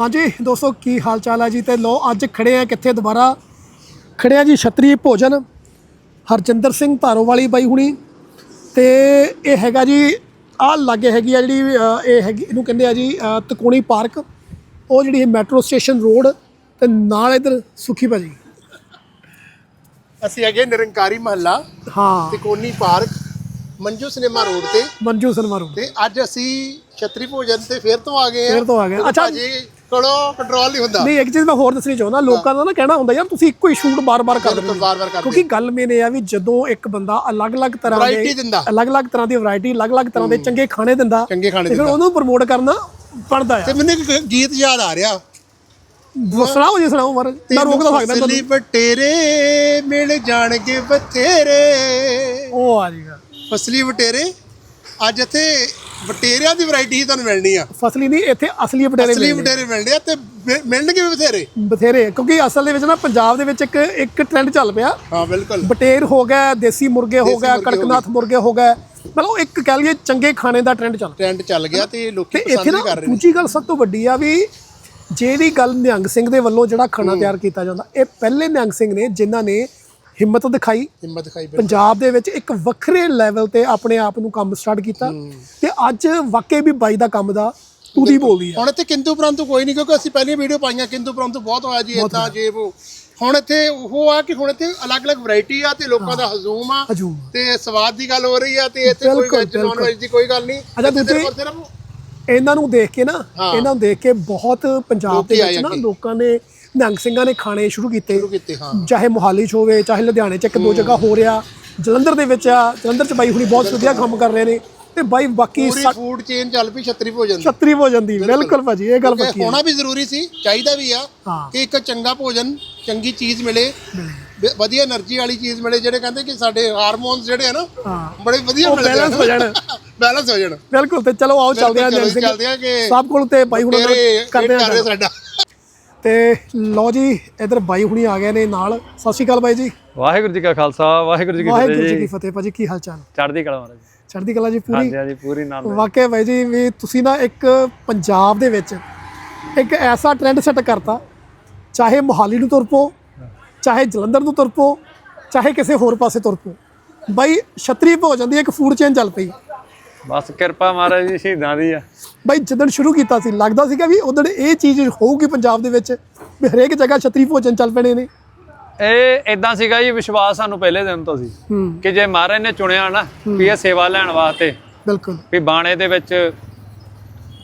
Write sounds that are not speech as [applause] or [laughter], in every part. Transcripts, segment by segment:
ਹਾਂਜੀ ਦੋਸਤੋ ਕੀ ਹਾਲ ਚਾਲ ਹੈ ਜੀ? ਤੇ ਲੋ ਅੱਜ ਖੜੇ ਆ ਕਿੱਥੇ? ਦੁਬਾਰਾ ਖੜੇ ਆ ਜੀ ਛਤਰੀ ਭੋਜਨ ਹਰਜਿੰਦਰ ਸਿੰਘ ਧਾਰੋਵਾਲੀ ਬਾਈ ਹੁਣੀ। ਤੇ ਇਹ ਹੈਗਾ ਜੀ ਆਹ ਲਾਗੇ ਹੈਗੀ ਆ ਜਿਹੜੀ ਇਹ ਹੈਗੀ ਇਹਨੂੰ ਕਹਿੰਦੇ ਆ ਜੀ ਤਕੋਣੀ ਪਾਰਕ। ਉਹ ਜਿਹੜੀ ਮੈਟਰੋ ਸਟੇਸ਼ਨ ਰੋਡ ਤੇ ਨਾਲ ਇਧਰ ਸੁਖੀ ਭਾਜੀ। ਅਸੀਂ ਹੈਗੇ ਨਿਰੰਕਾਰੀ ਮਹੱਲਾ ਹਾਂ। ਤਿਕੋਨੀ ਪਾਰਕ ਮੰਜੂ ਸਿਨੇਮਾ ਰੋਡ ਤੇ। Manju cinema road. ਤੇ ਅੱਜ ਅਸੀਂ ਛਤਰੀ ਭੋਜਨ ਤੇ ਫੇਰ ਤੋਂ ਆ ਗਏ ਫੇਰ ਤੋਂ ਆ ਗਏ। ਅੱਛਾ ਜੀ ਕੋਲੋਂ ਕੰਟਰੋਲ ਨਹੀਂ ਹੁੰਦਾ। ਨਹੀਂ ਇੱਕ ਚੀਜ਼ ਮੈਂ ਹੋਰ ਦੱਸਣੀ ਚਾਹੁੰਦਾ ਲੋਕਾਂ ਦਾ ਨਾ ਕਹਿਣਾ ਹੁੰਦਾ ਯਾਰ ਤੁਸੀਂ ਇੱਕੋ ਹੀ ਸ਼ੂਟ ਬਾਰ-ਬਾਰ ਕਰ ਰਹੇ ਬਿਲਕੁਲ ਹੋ। ਬਾਰ-ਬਾਰ ਕਰਦੇ ਕਿਉਂਕਿ ਗੱਲ ਮੇਨ ਇਹ ਆ ਵੀ ਜਦੋਂ ਇੱਕ ਬੰਦਾ ਅਲੱਗ-ਅਲੱਗ ਤਰ੍ਹਾਂ ਦੇ ਦਿੰਦਾ। ਅਲੱਗ-ਅਲੱਗ ਤਰ੍ਹਾਂ ਦੀ ਵੈਰਾਈਟੀ ਅਲੱਗ-ਅਲੱਗ ਤਰ੍ਹਾਂ ਦੇ ਚੰਗੇ ਖਾਣੇ ਦਿੰਦਾ ਚੰਗੇ ਖਾਣੇ ਤੇ ਫਿਰ ਦਿੰਦਾ। ਉਹਨੂੰ ਪ੍ਰਮੋਟ ਕਰਨਾ ਤੇ ਆ। ਮੈਨੂੰ ਇੱਕ ਗੀਤ ਯਾਦ ਆ ਰਿਹਾ। ਸੁਣਾਓ ਜੀ ਸੁਣਾਓ ਮਹਾਰਾਜ। ਮੈਂ ਰੋਕ ਤਾਂ ਸਕਦਾ ਫਸਲੀ ਬਟੇਰੇ ਮਿਲ ਜਾਣਗੇ ਬਥੇਰੇ। ਉਹ ਆ ਜੀਗਾ ਫਸਲੀ ਬਟੇਰੇ ਅੱਜ ਇੱਥੇ ਬਟੇਰਿਆਂ ਦੀ ਵੈਰਾਈਟੀ ਤੁਹਾਨੂੰ ਮਿਲਣੀ ਆ। ਫਸਲੀ ਨਹੀਂ ਇੱਥੇ ਅਸਲੀ ਪਟੇਰੇ ਅਸਲੀ ਬਟੇਰੇ ਮਿਲਣੇ ਆ ਤੇ ਮਿ- ਮਿਲਣਗੇ ਵੀ ਬਥੇਰੇ। ਬਥੇਰੇ ਕਿਉਂਕਿ ਅਸਲ ਦੇ ਵਿੱਚ ਨਾ ਪੰਜਾਬ ਦੇ ਵਿੱਚ ਇੱਕ ਇੱਕ ਟ੍ਰੈਂਡ ਚੱਲ ਪਿਆ। ਹਾਂ ਬਿਲਕੁਲ। ਬਟੇਰ ਹੋ ਗਿਆ ਦੇਸੀ ਮੁਰਗੇ ਹੋ ਗਿਆ ਮੁਰਗੇ ਹੋ ਕੜਕਨਾਥ ਮੁਰਗੇ ਹੋ ਗਏ। ਮਤਲਬ ਇੱਕ ਕਹਿ ਲਈਏ ਚੰਗੇ ਖਾਣੇ ਦਾ ਟ੍ਰੈਂਡ ਚੱਲ ਟ੍ਰੈਂਡ ਚੱਲ ਗਿਆ ਤੇ ਲੋਕੀ ਪਸੰਦ ਵੀ ਕਰ ਰਹੇ ਨੇ। ਦੂਜੀ ਗੱਲ ਸਭ ਤੋਂ ਵੱਡੀ ਆ ਵੀ ਜਿਹੜੀ ਗੱਲ ਨਿਹੰਗ ਸਿੰਘ ਦੇ ਵੱਲੋਂ ਜਿਹੜਾ ਖਾਣਾ ਤਿਆਰ ਕੀਤਾ ਜਾਂਦਾ ਇਹ ਪਹਿਲੇ ਨਿਹੰਗ ਸਿੰਘ ਨੇ ਜਿਨ੍ਹਾਂ ਨੇ ਹਿੰਮਤ ਦਿਖਾਈ। ਹਿੰਮਤ ਦਿਖਾਈ ਬਿਲਕੁਲ। ਪੰਜਾਬ ਦੇ ਵਿੱਚ ਇੱਕ ਵੱਖਰੇ ਲੈਵਲ ਤੇ ਆਪਣੇ ਆਪ ਨੂੰ ਕੰਮ ਸਟਾਰਟ ਕੀਤਾ। ਤੇ ਅੱਜ ਵਾਕਈ ਵੀ ਬਾਈ ਦਾ ਕੰਮ ਦਾ ਤੂਦੀ ਬੋਲਦੀ ਆ। ਹੁਣ ਇੱਥੇ ਕਿੰਤੂ ਪਰੰਤੂ ਕੋਈ ਨਹੀਂ ਕਿਉਂਕਿ ਅਸੀਂ ਪਹਿਲੀਆਂ ਵੀਡੀਓ ਪਾਈਆਂ ਕਿੰਤੂ ਪਰੰਤੂ ਬਹੁਤ ਹੋਇਆ ਜੀ ਇਦਾਂ ਜੇ ਉਹ ਹੁਣ ਇੱਥੇ ਉਹ ਆ ਕਿ ਹੁਣ ਇੱਥੇ ਅਲੱਗ-ਅਲੱਗ ਵੈਰਾਈਟੀ ਆ ਤੇ ਲੋਕਾਂ ਦਾ ਹਜ਼ੂਮ ਆ ਹਜੂਮ। ਤੇ ਸਵਾਦ ਦੀ ਗੱਲ ਹੋ ਰਹੀ ਆ ਤੇ ਇੱਥੇ ਕੋਈ ਬਿਲਕੁਲ, ਵੈਜ ਨੌਨ ਵੈਜ ਦੀ ਕੋਈ ਗੱਲ ਨਹੀਂ। ਅੱਛਾ, ਇੱਥੇ ਸਿਰਫ ਸਿਰਫ ਇਹਨਾਂ ਨੂੰ ਦੇਖ ਕੇ ਨਾ ਹਾਂ। ਇਹਨਾਂ ਨੂੰ ਦੇਖ ਕੇ ਬਹੁਤ ਪੰਜਾਬ ਲੋਕੀ ਦੇ ਆਏ ਵਿੱਚ ਨਾ ਅੱਗੇ। ਲੋਕਾਂ ਨੇ ਨਿਹੰਗ ਸਿੰਘਾਂ ਨੇ ਖਾਣੇ ਸ਼ੁਰੂ ਕੀਤੇ। ਚਾਹੇ ਮੁਹਾਲੀ 'ਚ ਹੋਵੇ ਚਾਹੇ ਲੁਧਿਆਣੇ 'ਚ ਇੱਕ ਦੋ ਜਗ੍ਹਾ ਹੋ ਰਿਹਾ। ਜਲੰਧਰ ਦੇ ਵਿੱਚ ਆ ਜਲੰਧਰ 'ਚ ਬਾਈ ਹੁਣੀ ਬਹੁਤ ਵਧੀਆ ਕੰਮ ਕਰ ਰਹੇ ਨੇ। ਤੇ ਬਾਈ ਬਾਕੀ ਫੂਡ ਚੇਨ ਚੱਲ ਪਈ ਛਤਰੀ ਭੋਜਨ ਛਤਰੀ ਭੋਜਨ ਦੀ। ਬਿਲਕੁਲ। ਭਾਜੀ ਇਹ ਗੱਲ ਪੱਕੀ ਹੋਣਾ ਵੀ ਜ਼ਰੂਰੀ ਸੀ ਚਾਹੀਦਾ ਵੀ ਆ ਕਿ ਇੱਕ ਚੰਗਾ ਭੋਜਨ ਚੰਗੀ ਚੀਜ਼ ਮਿਲੇ। ਵਧੀਆ એનર્ਜੀ ਵਾਲੀ ਚੀਜ਼ ਮਿਲੇ ਜਿਹੜੇ ਕਹਿੰਦੇ ਕਿ ਸਾਡੇ ਹਾਰਮੋਨਸ ਜਿਹੜੇ ਆ ਨਾ ਬੜੇ ਵਧੀਆ ਮਿਲਦੇ ਬੈਲੈਂਸ ਹੋ ਜਾਣ। [laughs] ਬੈਲੈਂਸ ਹੋ ਜਾਣ। ਬਿਲਕੁਲ ਤੇ ਚਲੋ ਆਓ ਚੱਲਦੇ ਆ ਚੱਲਦੇ ਆ ਕਿ ਸਭ ਕੋਲ ਤੇ ਬਾਈ ਹੁਣ ਕਰਦੇ ਆ ਸਾਡਾ। ਤੇ ਲਓ ਜੀ ਇਧਰ ਬਾਈ ਹੁਣੀ ਆ ਗਏ ਨੇ ਨਾਲ। ਸਤਿ ਸ਼੍ਰੀ ਅਕਾਲ ਬਾਈ ਜੀ। ਵਾਹਿਗੁਰੂ ਜੀ ਕਾ ਖਾਲਸਾ ਵਾਹਿਗੁਰੂ ਜੀ ਕੀ ਵਾਹਿਗੁਰੂ ਫਤਿਹ ਜੀ ਕੀ ਜੀ ਫਤਿਹ ਭਾਜੀ ਕੀ ਹਾਲ ਚਾਲ? ਚੜ੍ਹਦੀ ਕਲਾ ਮਹਾਰਾਜ ਚੜ੍ਹਦੀ ਕਲਾ ਜੀ ਪੂਰੀ। ਹਾਂਜੀ ਹਾਂਜੀ ਪੂਰੀ ਨਾਮ ਵਾਕਿਆ ਬਾਈ ਜੀ ਵੀ ਤੁਸੀਂ ਨਾ ਇੱਕ ਪੰਜਾਬ ਦੇ ਵਿੱਚ ਇੱਕ ਐਸਾ ਟ੍ਰੈਂਡ ਸੈੱਟ ਕਰਤਾ ਚਾਹੇ ਮੋਹਾਲੀ ਨੂੰ ਤੁਰ ਪੋ ਚਾਹੇ ਜਲੰਧਰ ਨੂੰ ਤੁਰ ਪੋ ਚਾਹੇ ਕਿਸੇ ਹੋਰ ਪਾਸੇ ਤੁਰ ਪੋ ਬਾਈ ਛਤਰੀ ਭੋਜਨ ਦੀ ਇੱਕ ਫੂਡ ਚੇਨ ਚੱਲ ਪਈ। ਬਸ ਕਿਰਪਾ ਮਹਾਰਾਜ ਜੀ ਸ਼ਹੀਦਾਂ ਦੀ ਆ। ਬਾਈ ਜਦੋਂ ਸ਼ੁਰੂ ਕੀਤਾ ਸੀ ਲੱਗਦਾ ਸੀਗਾ ਵੀ ਉਦੋਂ ਇਹ ਚੀਜ਼ ਹੋਊਗੀ ਪੰਜਾਬ ਦੇ ਵਿੱਚ ਵੀ ਹਰੇਕ ਜਗ੍ਹਾ ਛਤਰੀ ਭੋਜਨ ਚੱਲ ਪੈਣੇ ਨੇ। ਇਹ ਇਦਾਂ ਸੀਗਾ ਜੀ ਵਿਸ਼ਵਾਸ ਸਾਨੂੰ ਪਹਿਲੇ ਦਿਨ ਤੋਂ ਸੀ ਕਿ ਜੇ ਮਹਾਰਾਜ ਨੇ ਚੁਣਿਆ ਨਾ ਵੀ ਇਹ ਸੇਵਾ ਲੈਣ ਵਾਸਤੇ ਬਿਲਕੁਲ। ਵੀ ਬਾਣੇ ਦੇ ਵਿੱਚ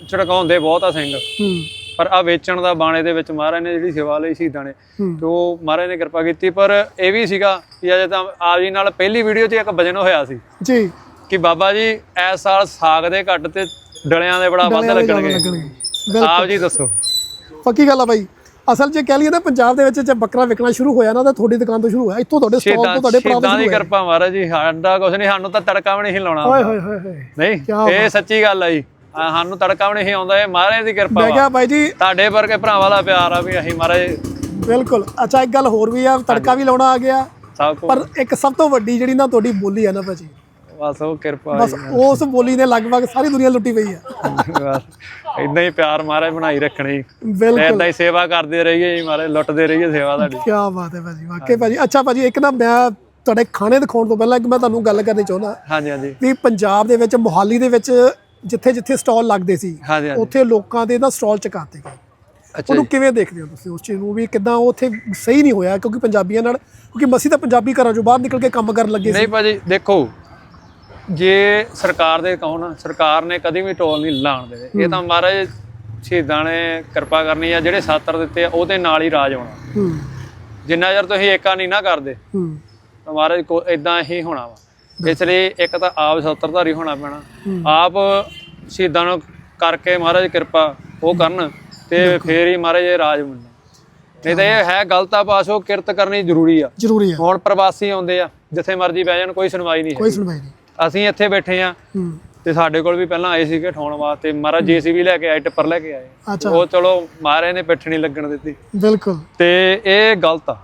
ਝੜਕਾਉਂਦੇ ਬਹੁਤ ਆ ਸਿੰਘ ਪਰ ਆ ਵੇਚਣ ਦਾ ਬਾਣੇ ਦੇ ਵਿੱਚ ਮਹਾਰਾਜ ਨੇ ਜਿਹੜੀ ਸੇਵਾ ਲਈ ਸ਼ਹੀਦਾਂ ਨੇ। ਤੇ ਉਹ ਮਹਾਰਾਜ ਨੇ ਕਿਰਪਾ ਕੀਤੀ। ਪਰ ਇਹ ਵੀ ਸੀਗਾ ਕਿ ਅਜੇ ਤਾਂ ਆਪ ਜੀ ਨਾਲ ਪਹਿਲੀ ਵੀਡੀਓ 'ਚ ਇੱਕ ਭਜਨ ਹੋਇਆ ਸੀ। ਜੀ। ਕਿ ਬਾਬਾ ਜੀ ਇਸ ਸਾਲ ਸਾਗ ਦੇ ਘੱਟ ਤੇ ਡਲਿਆਂ ਦੇ ਬੜਾ ਵੱਧ ਦੇ ਲੱਗਣਗੇ। ਆਪ ਜੀ ਦੱਸੋ। ਪੱਕੀ ਗੱਲ ਆ ਬਾਈ। ਅਸਲ 'ਚ ਕਹਿ ਲਈਏ ਨਾ ਪੰਜਾਬ ਦੇ ਵਿੱਚ ਜੇ ਬੱਕਰਾ ਵਿਕਣਾ ਸ਼ੁਰੂ ਹੋਇਆ ਨਾ ਤਾਂ ਤੁਹਾਡੀ ਦੁਕਾਨ ਤੋਂ ਸ਼ੁਰੂ ਹੋਇਆ। ਇੱਥੋਂ ਤੁਹਾਡੇ ਸਟਾਲ ਤੋਂ ਤੁਹਾਡੇ ਤੋਂ ਦੀ ਸ਼ੁਰੂ ਹੋਇਆ। ਕਿਰਪਾ ਮਹਾਰਾਜ ਜੀ। ਸਾਡਾ ਕੁਛ ਨਹੀਂ ਸਾਨੂੰ ਤਾਂ ਤੜਕਾ ਵੀ ਨਹੀਂ ਲਾਉਣਾ ਓਏ ਹੋਏ ਹੋਏ ਨਹੀਂ ਇਹ ਸੱਚੀ ਗੱਲ ਆ ਜੀ। ਸਾਨੂੰ ਤੜਕਾ ਵੀ ਨਹੀਂ ਆਉਂਦਾ ਇਹ ਮਹਾਰਾਜ ਦੀ ਕਿਰਪਾ ਮੈਂ ਕਿਹਾ ਬਾਈ ਜੀ ਤੁਹਾਡੇ ਵਰਗੇ ਭਰਾਵਾਂ ਦਾ ਪਿਆਰ ਆ ਵੀ ਅਸੀਂ ਮਹਾਰਾਜ ਬਿਲਕੁਲ। ਅੱਛਾ ਇੱਕ ਗੱਲ ਹੋਰ ਵੀ ਆ ਤੜਕਾ ਵੀ ਲਾਉਣਾ ਆ ਗਿਆ। ਪਰ ਇੱਕ ਸਭ ਤੋਂ ਵੱਡੀ ਜਿਹੜੀ ਨਾ ਤੁਹਾਡੀ ਬੋਲੀ ਆ ਨਾ ਭਾਜੀ ਬਸ ਉਹ ਕਿਰਪਾ ਬਸ ਉਸ ਬੋਲੀ ਨੇ ਲਗਭਗ ਸਾਰੀ ਦੁਨੀਆ ਲੁੱਟੀ ਪਈ ਆ। ਇਦਾਂ ਹੀ ਪਿਆਰ ਮਹਾਰਾਜ ਬਣਾਈ ਰੱਖਣੀ। ਬਿਲਕੁਲ। ਇਦਾਂ ਹੀ ਸੇਵਾ ਕਰਦੇ ਰਹੀਏ ਜੀ ਮਹਾਰਾਜ ਲੁੱਟਦੇ ਰਹੀਏ ਸੇਵਾ ਤੁਹਾਡੀ ਕੀ ਬਾਤ ਹੈ ਭਾਜੀ ਵਾਕਈ ਭਾਜੀ। ਅੱਛਾ ਭਾਜੀ ਇੱਕ ਨਾ ਮੈਂ ਤੁਹਾਡੇ ਖਾਣੇ ਦਿਖਾਉਣ ਤੋਂ ਪਹਿਲਾਂ ਇੱਕ ਮੈਂ ਤੁਹਾਨੂੰ ਗੱਲ ਕਰਨੀ ਚਾਹੁੰਦਾ। ਹਾਂਜੀ ਹਾਂਜੀ। ਵੀ ਪੰਜਾਬ ਦੇ ਵਿੱਚ ਮੋਹਾਲੀ ਦੇ ਵਿੱਚ ਜਿੱਥੇ ਜਿੱਥੇ ਸਟਾਲ ਲੱਗਦੇ ਸੀ ਉੱਥੇ ਲੋਕਾਂ ਦੇ ਨਾ ਸਟਾਲ ਚਕਾਤੇ ਗਏ। ਉਹਨੂੰ ਕਿਵੇਂ ਦੇਖਦੇ ਹੋ ਤੁਸੀਂ ਉਸ ਚੀਜ਼ ਨੂੰ? ਵੀ ਕਿਦਾਂ ਉੱਥੇ ਸਹੀ ਨਹੀਂ ਹੋਇਆ ਕਿਉਂਕਿ ਪੰਜਾਬੀਆਂ ਨਾਲ ਕਿਉਂਕਿ ਮਸੀਂ ਤਾਂ ਪੰਜਾਬੀ ਘਰਾਂ ਚੋਂ ਬਾਹਰ ਨਿਕਲ ਕੇ ਕੰਮ ਕਰਨ ਲੱਗੇ ਸੀ। ਨਹੀਂ ਭਾਜੀ ਦੇਖੋ ਜੇ ਸਰਕਾਰ ਦੇ ਕਹੋ ਨਾ ਸਰਕਾਰ ਨੇ ਕਦੀ ਵੀ ਟੋਲ ਨਹੀਂ ਲਾਣ ਦੇਵੇ ਇਹ ਤਾਂ ਮਹਾਰਾਜ ਸ਼ਹੀਦਾਂ ਨੇ ਕਿਰਪਾ ਕਰਨੀ ਆ ਜਿਹੜੇ ਸਾਤਰ ਦਿੱਤੇ ਆ ਉਹਦੇ ਨਾਲ ਹੀ ਰਾਜ ਆਉਣਾ ਹੂੰ। ਜਿੰਨਾ ਚਿਰ ਤੁਸੀਂ ਏਕਾ ਨਹੀਂ ਨਾ ਕਰਦੇ ਤਾਂ ਮਹਾਰਾਜ ਕੋ ਇਦਾਂ ਹੀ ਹੋਣਾ ਵਾ। ਇਸ ਲਈ ਇੱਕ ਤਾਂ ਆਪ ਸਤਰਧਾਰੀ ਹੋਣਾ ਪੈਣਾ। ਆਪ ਸ਼ਹੀਦਾਂ ਨੂੰ ਕਰਕੇ ਮਹਾਰਾਜ ਕਿਰਪਾ ਉਹ ਕਰਨ ਤੇ ਫੇਰ ਹੀ ਮਹਾਰਾਜ ਇਹ ਰਾਜ ਮਿਲਣਾ ਨਹੀਂ ਤਾਂ ਇਹ ਹੈ ਗਲਤ ਆ ਪਾਸੋਂ ਕਿਰਤ ਕਰਨੀ ਜ਼ਰੂਰੀ ਆ। ਜ਼ਰੂਰੀ ਹੈ ਹੁਣ ਪ੍ਰਵਾਸੀ ਆਉਂਦੇ ਆ ਜਿੱਥੇ ਮਰਜ਼ੀ ਬਹਿ ਜਾਣ ਕੋਈ ਸੁਣਵਾਈ ਨਹੀਂ ਕੋਈ ਸੁਣਵਾਈ ਨਹੀਂ। ਅਸੀਂ ਇੱਥੇ ਬੈਠੇ ਆ ਤੇ ਸਾਡੇ ਕੋਲ ਵੀ ਪਹਿਲਾਂ ਆਏ ਸੀਗੇ ਠਾਉਣ ਵਾਸਤੇ। ਮਹਾਰਾਜ ਜੀਸੀਬੀ ਲੈ ਕੇ ਆਏ ਟਿੱਪਰ ਲੈ ਕੇ ਆਏ। ਉਹ ਚਲੋ ਮਹਾਰਾਜ ਨੇ ਪਿੱਠ ਨਹੀਂ ਲੱਗਣ ਦਿੱਤੀ। ਬਿਲਕੁਲ। ਤੇ ਇਹ ਗਲਤ ਆ।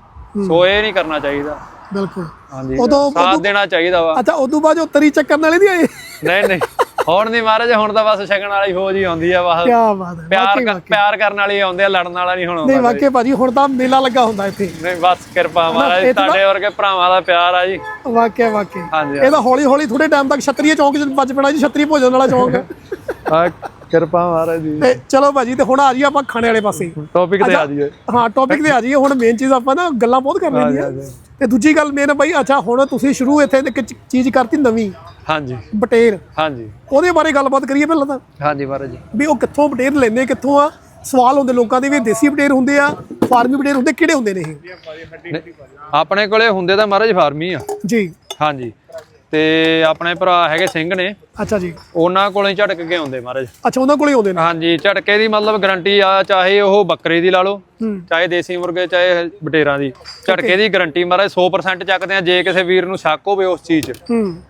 ਸੋ ਇਹ ਨਹੀਂ ਕਰਨਾ ਚਾਹੀਦਾ। ਬਿਲਕੁਲ। ਹਾਂਜੀ। ਉਦੋਂ- ਸਾਥ ਦੇਣਾ ਚਾਹੀਦਾ ਵਾ। ਅੱਛਾ ਉਦੋਂ ਬਾਅਦ ਉਹ ਤਰੀ ਚੱਕਣ ਵਾਲੇ ਨਹੀਂ ਆਏ? ਨਹੀਂ ਨਹੀਂ। ਹੁਣ ਨਹੀਂ ਮਹਾਰਾਜ ਹੁਣ ਤਾਂ ਬਸ ਛਕਣ ਵਾਲੀ ਫੌਜ ਹੀ ਆਉਂਦੀ ਆ ਬਸ ਕੀ ਬਾਤ ਹੈ ਪਿਆਰ ਪਿਆਰ ਕਰਨ ਵਾਲੀ ਆਉਂਦੇ ਆ ਲੜਨ ਵਾਲਾ ਨਹੀਂ ਹੁਣ ਆਉਂਦਾ ਨਹੀਂ ਵਾਕਈ ਭਾਜੀ ਹੁਣ ਤਾਂ ਮੇਲਾ ਲੱਗਾ ਹੁੰਦਾ ਇੱਥੇ। ਨਹੀਂ ਬਸ ਕਿਰਪਾ ਮਹਾਰਾਜ ਤੁਹਾਡੇ ਵਰਗੇ ਭਰਾਵਾਂ ਦਾ ਪਿਆਰ ਆ ਜੀ। ਵਾਕਿਆ ਵਾਕਿਆ ਇਹ ਤਾਂ ਹੌਲੀ ਹੌਲੀ ਥੋੜੇ ਟਾਈਮ ਤੱਕ ਛਤਰੀਏ ਚੌਂਕ ਚ ਵੱਜ ਪੈਣਾ ਜੀ ਛਤਰੀ ਭੋਜਨ ਵਾਲਾ ਚੌਂਕ। ਆ ਕਿਰਪਾ ਮਹਾਰਾਜ ਦੀ ਤੇ ਚਲੋ ਭਾਜੀ ਤੇ ਹੁਣ ਆ ਜਾਈਏ ਆਪਾਂ ਖਾਣੇ ਵਾਲੇ ਪਾਸੇ। ਟੌਪਿਕ ਤੇ ਆ ਜਾਈਏ। ਹਾਂ ਟੌਪਿਕ ਤੇ ਆ ਜਾਈਏ। ਹੁਣ ਮੇਨ ਚੀਜ਼ ਆਪਾਂ ਨਾ ਗੱਲਾਂ ਬਹੁਤ ਕਰ ਲੈਣੀਆਂ ਤੇ ਦੂਜੀ ਗੱਲ ਮੇਨ ਬਈ ਅੱਛਾ ਹੁਣ ਤੁਸੀਂ ਸ਼ੁਰੂ ਇੱਥੇ ਇੱਕ ਚੀਜ਼ ਕਰਤੀ ਨਵੀਂ। ਹਾਂਜੀ। ਬਟੇਰ। ਹਾਂਜੀ। ਉਹਦੇ ਬਾਰੇ ਗੱਲਬਾਤ ਕਰੀਏ ਪਹਿਲਾਂ ਤਾਂ। ਹਾਂਜੀ ਮਹਾਰਾਜ ਜੀ। ਵੀ ਉਹ ਕਿੱਥੋਂ ਬਟੇਰ ਲੈਂਦੇ ਕਿੱਥੋਂ ਆ? ਸਵਾਲ ਹੁੰਦੇ ਲੋਕਾਂ ਦੇ ਵੀ ਦੇਸੀ ਬਟੇਰ ਹੁੰਦੇ ਆ ਫਾਰਮੀ ਬਟੇਰ ਹੁੰਦੇ ਕਿਹੜੇ ਹੁੰਦੇ ਨੇ ਇਹ? ਆਪਣੇ ਕੋਲੇ ਹੁੰਦੇ ਤਾਂ ਮਹਾਰਾਜ ਫਾਰਮੀ ਆ। ਜੀ। ਹਾਂਜੀ। ਤੇ ਆਪਣੇ ਭਰਾ ਹੈਗੇ ਸਿੰਘ ਨੇ। ਅੱਛਾ ਜੀ। ਉਹਨਾਂ ਕੋਲੋਂ ਝਟਕ ਕੇ ਆਉਂਦੇ ਮਹਾਰਾਜ। ਅੱਛਾ ਉਹਨਾਂ ਕੋਲੇ ਹੁੰਦੇ ਨੇ? ਹਾਂਜੀ ਝਟਕੇ ਦੀ ਮਤਲਬ ਗਾਰੰਟੀ ਆ ਚਾਹੇ ਉਹ ਬੱਕਰੇ ਦੀ ਲਾ ਲਓ ਚਾਹੇ ਦੇਸੀ ਮੁਰਗੇ ਚਾਹੇ ਬਟੇਰਾਂ ਦੀ। ਝਟਕੇ ਦੀ ਗਾਰੰਟੀ ਮਹਾਰਾਜ 100% ਚੱਕਦੇ ਆ ਜੇ ਕਿਸੇ ਵੀਰ ਨੂੰ ਸ਼ੱਕ ਹੋਵੇ ਉਸ ਚੀਜ਼ 'ਚ।